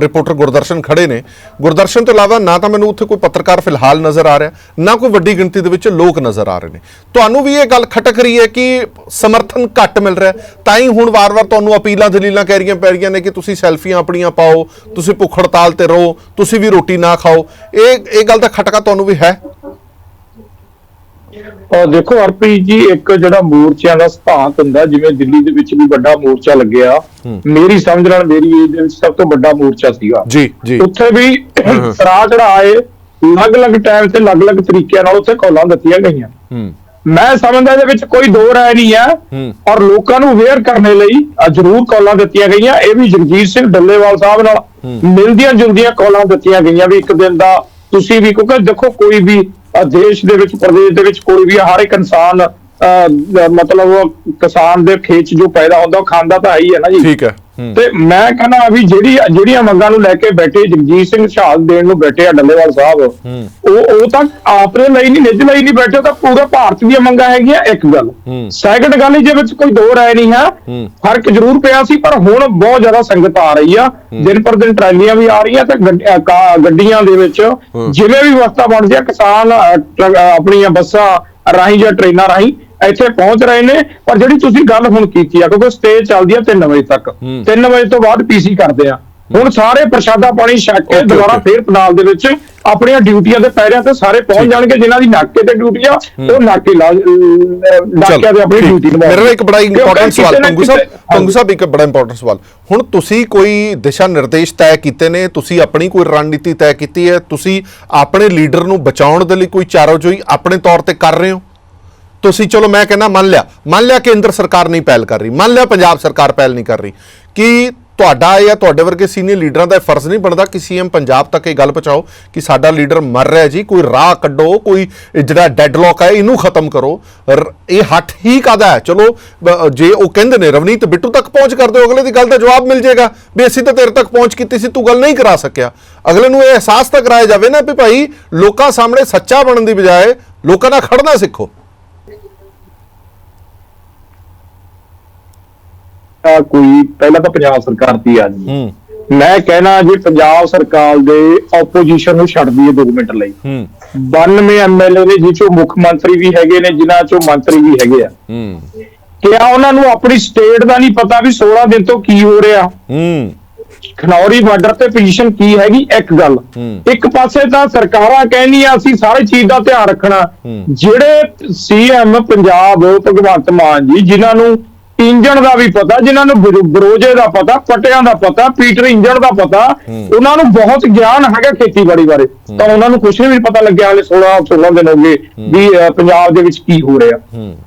ਰਿਪੋਰਟਰ ਗੁਰਦਰਸ਼ਨ ਖੜੇ ਨੇ। ਗੁਰਦਰਸ਼ਨ ਤੋਂ ਇਲਾਵਾ ਨਾ ਤਾਂ ਮੈਨੂੰ ਉੱਥੇ ਕੋਈ ਪੱਤਰਕਾਰ ਫਿਲਹਾਲ ਨਜ਼ਰ ਆ ਰਿਹਾ, ਨਾ ਕੋਈ ਵੱਡੀ ਗਿਣਤੀ ਦੇ ਵਿੱਚ ਲੋਕ ਨਜ਼ਰ ਆ ਰਹੇ ਨੇ। ਤੁਹਾਨੂੰ ਵੀ ਇਹ ਗੱਲ ਖਟਕ ਰਹੀ ਹੈ ਕਿ ਸਮਰਥਨ ਘੱਟ ਮਿਲ ਰਿਹਾ ਤਾਂ ਹੀ ਹੁਣ ਵਾਰ-ਵਾਰ ਤੁਹਾਨੂੰ ਅਪੀਲਾਂ, ਦਲੀਲਾਂ ਕਹਿ ਰਹੀਆਂ ਪੈ ਰਹੀਆਂ ਨੇ ਕਿ ਤੁਸੀਂ ਸੈਲਫੀਆਂ ਆਪਣੀਆਂ ਪਾਓ, ਤੁਸੀਂ ਭੁੱਖ ਹੜਤਾਲ ਤੇ ਰਹੋ, ਤੁਸੀਂ ਵੀ ਰੋਟੀ ਨਾ ਖਾਓ। ਇਹ ਇਹ ਗੱਲ ਦਾ ਖਟਕਾ ਤੁਹਾਨੂੰ ਵੀ ਹੈ? ਔਰ ਦੇਖੋ ਹਰਪ੍ਰੀਤ ਜੀ ਇੱਕ ਜਿਹੜਾ ਮੋਰਚਿਆਂ ਦਾ ਸਿਧਾਂਤ ਹੁੰਦਾ ਜਿਵੇਂ ਦਿੱਲੀ ਦੇ ਵਿੱਚ ਵੀ ਵੱਡਾ ਮੋਰਚਾ ਲੱਗਿਆ ਮੇਰੀ ਸਮਝ ਨਾਲ ਮੇਰੀ ਏਜ ਦੇ ਵਿੱਚ ਸਭ ਤੋਂ ਵੱਡਾ ਮੋਰਚਾ ਸੀਗਾ। ਜੀ ਜੀ। ਉੱਥੇ ਵੀ ਸਰਾ ਚੜਾਏ ਅਲੱਗ-ਅਲੱਗ ਟਾਈਮ ਤੇ ਅਲੱਗ-ਅਲੱਗ ਤਰੀਕਿਆਂ ਨਾਲ ਉੱਥੇ ਕੌਲਾਂ ਦਿੱਤੀਆਂ ਗਈਆਂ। ਮੈਂ ਸਮਝਦਾ ਇਹਦੇ ਵਿੱਚ ਕੋਈ ਦੋ ਰਾਏ ਨਹੀਂ ਹੈ ਔਰ ਲੋਕਾਂ ਨੂੰ ਅਵੇਅਰ ਕਰਨ ਲਈ ਜ਼ਰੂਰ ਕਾਲਾਂ ਦਿੱਤੀਆਂ ਗਈਆਂ। ਇਹ ਵੀ ਜਗਜੀਤ ਸਿੰਘ ਡੱਲੇਵਾਲ ਸਾਹਿਬ ਨਾਲ ਮਿਲਦੀਆਂ ਜੁਲਦੀਆਂ ਕਾਲਾਂ ਦਿੱਤੀਆਂ ਗਈਆਂ ਵੀ ਇੱਕ ਦਿਨ ਦਾ। ਤੁਸੀਂ ਵੀ ਕਿਉਂਕਿ ਦੇਖੋ ਕੋਈ ਵੀ ਦੇਸ਼ ਦੇ ਵਿੱਚ ਪ੍ਰਦੇਸ਼ ਦੇ ਵਿੱਚ ਕੋਈ ਵੀ ਹਰ ਇੱਕ ਇਨਸਾਨ ਅ, ਮਤਲਬ ਕਿਸਾਨ ਦੇ ਖੇਤ ਜੋ ਪੈਦਾ ਹੁੰਦਾ ਉਹ ਖਾਂਦਾ ਤਾਂ ਹੈ ਹੀ ਹੈ ਨਾ ਜੀ। ਠੀਕ ਹੈ। ਤੇ ਮੈਂ ਕਹਿੰਦਾ ਵੀ ਜਿਹੜੀ ਜਿਹੜੀਆਂ ਮੰਗਾਂ ਨੂੰ ਲੈ ਕੇ ਬੈਠੇ ਜਗਜੀਤ ਸਿੰਘ ਸ਼ਹਾਦਤ ਦੇਣ ਨੂੰ ਬੈਠੇ ਆ ਡੱਲੇਵਾਲ ਸਾਹਿਬ ਉਹ ਉਹ ਤਾਂ ਆਪਣੇ ਲਈ ਨਹੀਂ ਨਿੱਜ ਲਈ ਨਹੀਂ ਬੈਠੇ ਤਾਂ ਪੂਰੇ ਭਾਰਤ ਦੀਆਂ ਮੰਗਾਂ ਹੈਗੀਆਂ ਇੱਕ ਗੱਲ। ਸੈਕੰਡ ਗੱਲ ਇਹਦੇ ਵਿੱਚ ਕੋਈ ਦੋ ਰਾਏ ਨਹੀਂ ਹੈ। ਫ਼ਰਕ ਜ਼ਰੂਰ ਪਿਆ ਸੀ ਪਰ ਹੁਣ ਬਹੁਤ ਜ਼ਿਆਦਾ ਸੰਗਤ ਆ ਰਹੀ ਆ। ਦਿਨ ਪਰ ਦਿਨ ਟਰਾਲੀਆਂ ਵੀ ਆ ਰਹੀਆਂ ਤੇ ਗੱਡੀਆਂ ਦੇ ਵਿੱਚ। ਜਿਵੇਂ ਵੀ ਵਿਵਸਥਾ ਬਣਦੀ ਆ ਕਿਸਾਨ ਆਪਣੀਆਂ ਬੱਸਾਂ ਰਾਹੀਂ ਜਾਂ ਟ੍ਰੇਨਾਂ ਰਾਹੀਂ ਇੱਥੇ ਪਹੁੰਚ ਰਹੇ ਨੇ ਪਰ ਜਿਹੜੀ ਤੁਸੀਂ ਗੱਲ ਹੁਣ ਕੀਤੀ ਆ ਕਿਉਂਕਿ ਸਟੇਜ ਚੱਲਦੀ ਆ 3 ਵਜੇ ਤੱਕ। 3 ਵਜੇ ਤੋਂ ਬਾਅਦ ਪੀਸੀ ਕਰਦੇ ਆ। ਹੁਣ ਸਾਰੇ ਪ੍ਰਸ਼ਾਦਾ ਪਾਣੀ ਛਕ ਕੇ ਦੁਬਾਰਾ. ਫੇਰ ਪਨਾਲ ਦੇ ਵਿੱਚ ਆਪਣੀਆਂ ਡਿਊਟੀਆਂ ਦੇ ਪੈਰਿਆਂ ਤੇ ਸਾਰੇ ਪਹੁੰਚ ਜਾਣਗੇ ਜਿਨ੍ਹਾਂ ਦੀ ਨਾਕੇ ਤੇ ਡਿਊਟੀ ਆ ਉਹ ਨਾਕੇ ਲਾ ਨਾਕਿਆਂ ਤੇ ਆਪਣੀ। ਡਿਊਟੀ ਨਿਭਾਉਣਗੇ ਮੇਰਾ ਨਾ ਇੱਕ ਬੜਾ ਇੰਪੋਰਟੈਂਟ ਸਵਾਲ ਪੰਗੂ ਸਾਹਿਬ ਪੰਗੂ ਸਾਹਿਬ ਇੱਕ ਬੜਾ ਇੰਪੋਰਟੈਂਟ ਸਵਾਲ। ਹੁਣ ਤੁਸੀਂ ਕੋਈ ਦਿਸ਼ਾ ਨਿਰਦੇਸ਼ ਤੈਅ ਕੀਤੇ ਨੇ ਤੁਸੀਂ ਆਪਣੀ ਕੋਈ ਰਣਨੀਤੀ ਤੈਅ ਕੀਤੀ ਹੈ ਤੁਸੀਂ ਆਪਣੇ ਲੀਡਰ ਨੂੰ ਬਚਾਉਣ ਦੇ ਲਈ ਕੋਈ ਚਾਰੋਜੋਈ ਆਪਣੇ ਤੌਰ ਤੇ ਕਰ ਰਹੇ ਹੋ? ਤੁਸੀਂ ਚਲੋ ਮੈਂ ਕਹਿੰਦਾ ਮੰਨ ਲਿਆ ਮੰਨ ਲਿਆ ਕੇਂਦਰ ਸਰਕਾਰ ਨਹੀਂ ਪਹਿਲ ਕਰ ਰਹੀ, ਮੰਨ ਲਿਆ ਪੰਜਾਬ ਸਰਕਾਰ ਪਹਿਲ ਨਹੀਂ ਕਰ ਰਹੀ, ਕਿ ਤੁਹਾਡਾ ਜਾਂ ਤੁਹਾਡੇ ਵਰਗੇ ਸੀਨੀਅਰ ਲੀਡਰਾਂ ਦਾ ਇਹ ਫਰਜ਼ ਨਹੀਂ ਬਣਦਾ ਕਿ ਸੀਐਮ ਪੰਜਾਬ ਤੱਕ ਇਹ ਗੱਲ ਪਹੁੰਚਾਓ ਕਿ ਸਾਡਾ ਲੀਡਰ ਮਰ ਰਿਹਾ ਜੀ, ਕੋਈ ਰਾਹ ਕੱਢੋ, ਕੋਈ ਜਿਹੜਾ ਡੈਡਲੌਕ ਹੈ ਇਹਨੂੰ ਖਤਮ ਕਰੋ। ਰ- ਇਹ ਹੱਥ ਹੀ ਕਾਦਾ ਹੈ? ਚਲੋ ਜੇ ਉਹ ਕਹਿੰਦੇ ਨੇ, ਰਵਨੀਤ ਬਿੱਟੂ ਤੱਕ ਪਹੁੰਚ ਕਰ ਦਿਓ, ਅਗਲੇ ਦੀ ਗੱਲ ਦਾ ਜਵਾਬ ਮਿਲ ਜਾਏਗਾ ਵੀ ਅਸੀਂ ਤਾਂ ਤੇਰੇ ਤੱਕ ਪਹੁੰਚ ਕੀਤੀ ਸੀ, ਤੂੰ ਗੱਲ ਨਹੀਂ ਕਰਾ ਸਕਿਆ। ਅਗਲੇ ਨੂੰ ਇਹ ਅਹਿਸਾਸ ਤਾਂ ਕਰਾਇਆ ਜਾਵੇ ਨਾ ਵੀ ਭਾਈ, ਲੋਕਾਂ ਸਾਹਮਣੇ ਸੱਚਾ ਬਣਨ ਦੀ ਬਜਾਏ ਲੋਕਾਂ ਨਾਲ ਖੜਨਾ ਸਿੱਖੋ। ਆ ਕੋਈ ਪਹਿਲਾਂ ਤਾਂ ਪੰਜਾਬ ਸਰਕਾਰ ਦੀ ਆ ਜੀ। ਮੈਂ ਕਹਿਣਾ ਜੇ ਪੰਜਾਬ ਸਰਕਾਰ ਦੇ ਆਪੋਜੀਸ਼ਨ ਨੂੰ ਛੱਡ ਦਈਏ 2 ਮਿੰਟ ਲਈ। ਹੂੰ। 92 ਐਮਐਲਏ ਨੇ ਜਿਹ ਚੋਂ ਮੁੱਖ ਮੰਤਰੀ ਵੀ ਹੈਗੇ ਨੇ ਜਿਨ੍ਹਾਂ ਚੋਂ ਮੰਤਰੀ ਵੀ ਹੈਗੇ ਆ। ਹੂੰ। ਕਿਆ ਉਹਨਾਂ ਨੂੰ ਆਪਣੀ ਸਟੇਟ ਦਾ ਨਹੀਂ ਪਤਾ ਵੀ 16 ਦਿਨ ਤੋਂ ਕੀ ਹੋ ਰਿਹਾ? ਹੂੰ। ਖਨੌਰੀ ਬਾਰਡਰ ਤੇ ਪੋਜੀਸ਼ਨ ਕੀ ਹੈਗੀ? ਇੱਕ ਗੱਲ। ਇੱਕ ਪਾਸੇ ਤਾਂ ਸਰਕਾਰਾਂ ਕਹਿੰਦੀਆਂ ਅਸੀਂ ਸਾਰੇ ਚੀਜ਼ ਦਾ ਧਿਆਨ ਰੱਖਣਾ। ਜਿਹੜੇ ਸੀਐਮ ਪੰਜਾਬ ਭਗਵੰਤ ਮਾਨ ਜੀ ਜਿਨ੍ਹਾਂ ਨੂੰ ਇੰਜਣ ਦਾ ਵੀ ਪਤਾ ਜਿਨ੍ਹਾਂ ਨੂੰ ਬਰੋ- ਬਰੋਜੇ ਦਾ ਪਤਾ ਪਟਿਆਂ ਦਾ ਪਤਾ ਪੀਟਰ ਇੰਜਣ ਦਾ ਪਤਾ ਉਹਨਾਂ ਨੂੰ ਬਹੁਤ ਗਿਆਨ ਹੈਗਾ ਖੇਤੀਬਾੜੀ ਬਾਰੇ। ਤਾਂ ਉਹਨਾਂ ਨੂੰ ਕੁਝ ਵੀ ਪਤਾ ਲੱਗਿਆ ਹਲੇ 16 16 ਦਿਨ ਹੋ ਗਏ ਵੀ ਪੰਜਾਬ ਦੇ ਵਿੱਚ ਕੀ ਹੋ ਰਿਹਾ।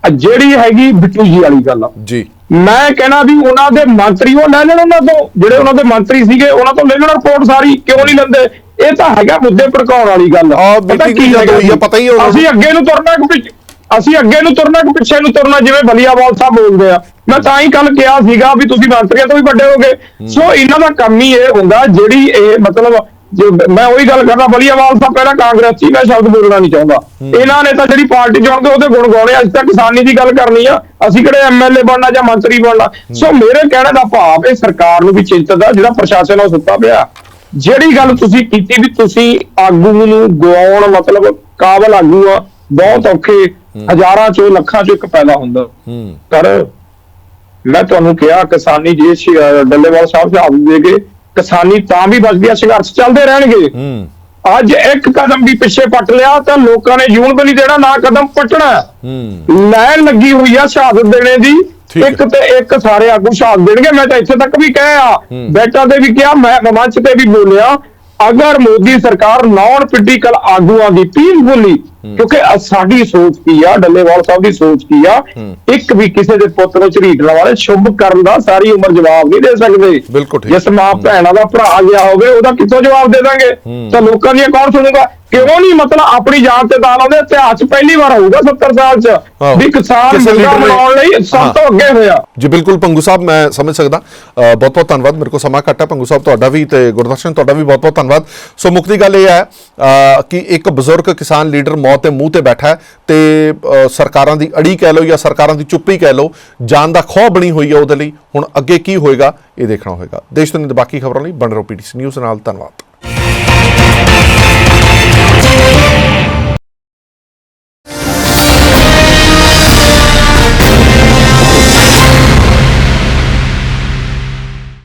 ਆ ਜਿਹੜੀ ਹੈਗੀ ਬਿੱਟੂ ਜੀ ਵਾਲੀ ਗੱਲ ਆ। ਜੀ। ਮੈਂ ਕਹਿਣਾ ਵੀ ਉਹਨਾਂ ਦੇ ਮੰਤਰੀ ਉਹ ਲੈ ਲੈਣ ਉਹਨਾਂ ਤੋਂ। ਜਿਹੜੇ ਉਹਨਾਂ ਦੇ ਮੰਤਰੀ ਸੀਗੇ ਉਹਨਾਂ ਤੋਂ ਲੈ ਲੈਣ ਰਿਪੋਰਟ ਸਾਰੀ ਕਿਉਂ ਨਹੀਂ ਲੈਂਦੇ? ਇਹ ਤਾਂ ਹੈਗਾ ਮੁੱਦੇ ਭੜਕਾਉਣ ਵਾਲੀ ਗੱਲ ਪਤਾ ਕੀ ਹੈਗਾ? ਪਤਾ ਹੀ ਨੂੰ। ਅਸੀਂ ਅੱਗੇ ਨੂੰ ਤੁਰਨਾ ਕਿ ਅਸੀਂ ਅੱਗੇ ਨੂੰ ਤੁਰਨਾ ਕਿ ਪਿੱਛੇ ਨੂੰ ਤੁਰਨਾ ਜਿਵੇਂ ਬਲੀਆਵਾਲ ਸਾਹਿਬ ਬੋਲਦੇ ਆ। ਮੈਂ ਤਾਂ ਹੀ ਕੱਲ ਕਿਹਾ ਸੀਗਾ ਵੀ ਤੁਸੀਂ ਮੰਤਰੀਆਂ ਤੋਂ ਵੀ ਵੱਡੇ ਹੋਗੇ। ਸੋ ਇਹਨਾਂ ਦਾ ਕੰਮ ਹੀ ਇਹ ਹੁੰਦਾ ਜਿਹੜੀ ਇਹ ਮਤਲਬ ਜੋ ਮੈਂ ਉਹੀ ਗੱਲ ਕਰਦਾ ਬਲੀਆਵਾਲ ਸਾਹਿਬ ਪਹਿਲਾਂ ਕਾਂਗਰਸ ਸੀ ਮੈਂ ਸ਼ਬਦ ਬੋਲਣਾ ਨਹੀਂ ਚਾਹੁੰਦਾ। ਇਹਨਾਂ ਨੇ ਤਾਂ ਜਿਹੜੀ ਪਾਰਟੀ ਚੁਣਦੇ ਉਹਦੇ ਗੁਣ ਗਾਉਣੇ ਅੱਜ ਤੱਕ ਕਿਸਾਨੀ ਦੀ ਗੱਲ ਕਰਨੀ ਆ। ਅਸੀਂ ਕਿਹੜੇ ਐਮਐਲਏ ਬਣਨਾ ਜਾਂ ਮੰਤਰੀ ਬਣਨਾ? ਸੋ ਮੇਰੇ ਕਹਿਣੇ ਦਾ ਭਾਵ ਇਹ ਸਰਕਾਰ ਨੂੰ ਵੀ ਚਿੰਤਤ ਆ ਜਿਹੜਾ ਪ੍ਰਸ਼ਾਸਨ ਉਹ ਸੁੱਤਾ ਪਿਆ। ਜਿਹੜੀ ਗੱਲ ਤੁਸੀਂ ਕੀਤੀ ਵੀ ਤੁਸੀਂ ਆਗੂ ਨੂੰ ਗਵਾਉਣ ਮਤਲਬ ਕਾਬਲ ਆਗੂ ਆ ਬਹੁਤ ਔਖੇ ਹਜ਼ਾਰਾਂ ਚੋਂ ਲੱਖਾਂ ਚੋਂ ਇੱਕ ਪੈਦਾ ਹੁੰਦਾ। ਪਰ ਮੈਂ ਤੁਹਾਨੂੰ ਕਿਹਾ ਕਿਸਾਨੀ ਜੇ ਡੱਲੇਵਾਲ ਸਾਹਿਬ ਜਵਾਬ ਦੇ ਗਏ ਕਿਸਾਨੀ ਤਾਂ ਵੀ ਬਚਦੀ ਆ ਸੰਘਰਸ਼ ਚੱਲਦੇ ਰਹਿਣਗੇ। ਅੱਜ ਇੱਕ ਕਦਮ ਵੀ ਪਿੱਛੇ ਪੱਟ ਲਿਆ ਤਾਂ ਲੋਕਾਂ ਨੇ ਜੂਨ ਵੀ ਨਹੀਂ ਦੇਣਾ ਨਾ ਕਦਮ ਪੱਟਣਾ। ਹੂੰ। ਲਾਈਨ ਲੱਗੀ ਹੋਈ ਆ ਸ਼ਹਾਦਤ ਦੇਣੇ ਦੀ। ਇੱਕ ਤੇ ਇੱਕ ਸਾਰੇ ਆਗੂ ਸ਼ਹਾਦਤ ਦੇਣਗੇ ਮੈਂ ਤਾਂ ਇੱਥੇ ਤੱਕ ਵੀ ਕਹਿਆ ਬੈਠਾ ਤੇ ਵੀ ਕਿਹਾ ਮੈਂ ਮੰਚ ਤੇ ਵੀ ਬੋਲਿਆ ਅਗਰ ਮੋਦੀ ਸਰਕਾਰ ਨਾਨ ਪੋਲੀਟੀਕਲ ਆਗੂਆਂ ਦੀ ਪੀਸਫੁਲੀ ਕਿਉਂਕਿ ਸਾਡੀ ਸੋਚ ਕੀ ਆ ਡੱਲੇਵਾਲ ਸਾਹਿਬ ਦੀ ਸੋਚ ਕੀ ਆ ਇੱਕ ਵੀ ਕਿਸੇ ਦੇ ਪੁੱਤ ਨੂੰ ਝਰੀਟਣ ਵਾਲੇ ਸ਼ੁਭ ਕਰਨ ਦਾ ਸਾਰੀ ਉਮਰ ਜਵਾਬ ਨਹੀਂ ਦੇ ਸਕਦੇ। ਬਿਲਕੁਲ ਠੀਕ। ਜਿਸ ਮਾਂ ਭੈਣਾਂ ਦਾ ਭਰਾ ਗਿਆ ਹੋਵੇ ਉਹਦਾ ਕਿੱਥੋਂ ਜਵਾਬ ਦੇ ਦਾਂਗੇ? ਤਾਂ ਲੋਕਾਂ ਦੀਆਂ ਕੌਣ ਸੁਣੂਗਾ? ਕਿਉਂ ਨਹੀਂ? ਮਤਲਬ ਆਪਣੀ ਜਾਨ ਤੇ ਦਾਨ ਆਉਂਦੇ ਇਤਿਹਾਸ 'ਚ ਪਹਿਲੀ ਵਾਰ ਹੋਊਗਾ 70 ਸਾਲ 'ਚ। ਵੀ ਕਿਸਾਨ ਕਿਸੇ ਮੁੱਦਾ ਮਨਾਉਣ ਲਈ। ਸਭ ਤੋਂ ਅੱਗੇ ਹੋਇਆ। ਜੀ ਬਿਲਕੁਲ ਪੰਗੂ ਸਾਹਿਬ ਮੈਂ ਸਮਝ ਸਕਦਾ। ਬਹੁਤ ਬਹੁਤ ਧੰਨਵਾਦ। ਮੇਰੇ ਕੋਲ ਸਮਾਂ ਘੱਟ ਪੰਗੂ ਸਾਹਿਬ ਤੁਹਾਡਾ ਵੀ ਤੇ ਗੁਰਦਰਸ਼ਨ ਤੁਹਾਡਾ ਵੀ ਬਹੁਤ ਬਹੁਤ ਧੰਨਵਾਦ। ਸੋ ਦੀ ਗੱਲ ਇਹ ਹੈ ਕਿ ਇੱਕ ਬਜ਼ੁਰਗ ਕਿਸਾਨ ਲੀਡਰ ਮੌਤ ਦੇ ਮੂੰਹ ਤੇ ਬੈਠਾ ਹੈ ਤੇ ਸਰਕਾਰਾਂ ਦੀ ਅੜੀ ਕਹਿ ਲਓ ਜਾਂ ਸਰਕਾਰਾਂ ਦੀ ਚੁੱਪੀ ਕਹਿ ਲਓ, ਜਾਨ ਦਾ ਖੌਅ ਬਣੀ ਹੋਈ ਹੈ ਉਹਦੇ ਲਈ। ਹੁਣ ਅੱਗੇ ਕੀ ਹੋਏਗਾ, ਇਹ ਦੇਖਣਾ ਹੋਏਗਾ। ਦੇਸ਼ ਦੁਨੀਆ ਬਾਕੀ ਖਬਰਾਂ ਲਈ ਬਣ ਰਹੋ ਪੀਟੀਸੀ ਨਿਊਜ਼ ਨਾਲ, ਧੰਨਵਾਦ।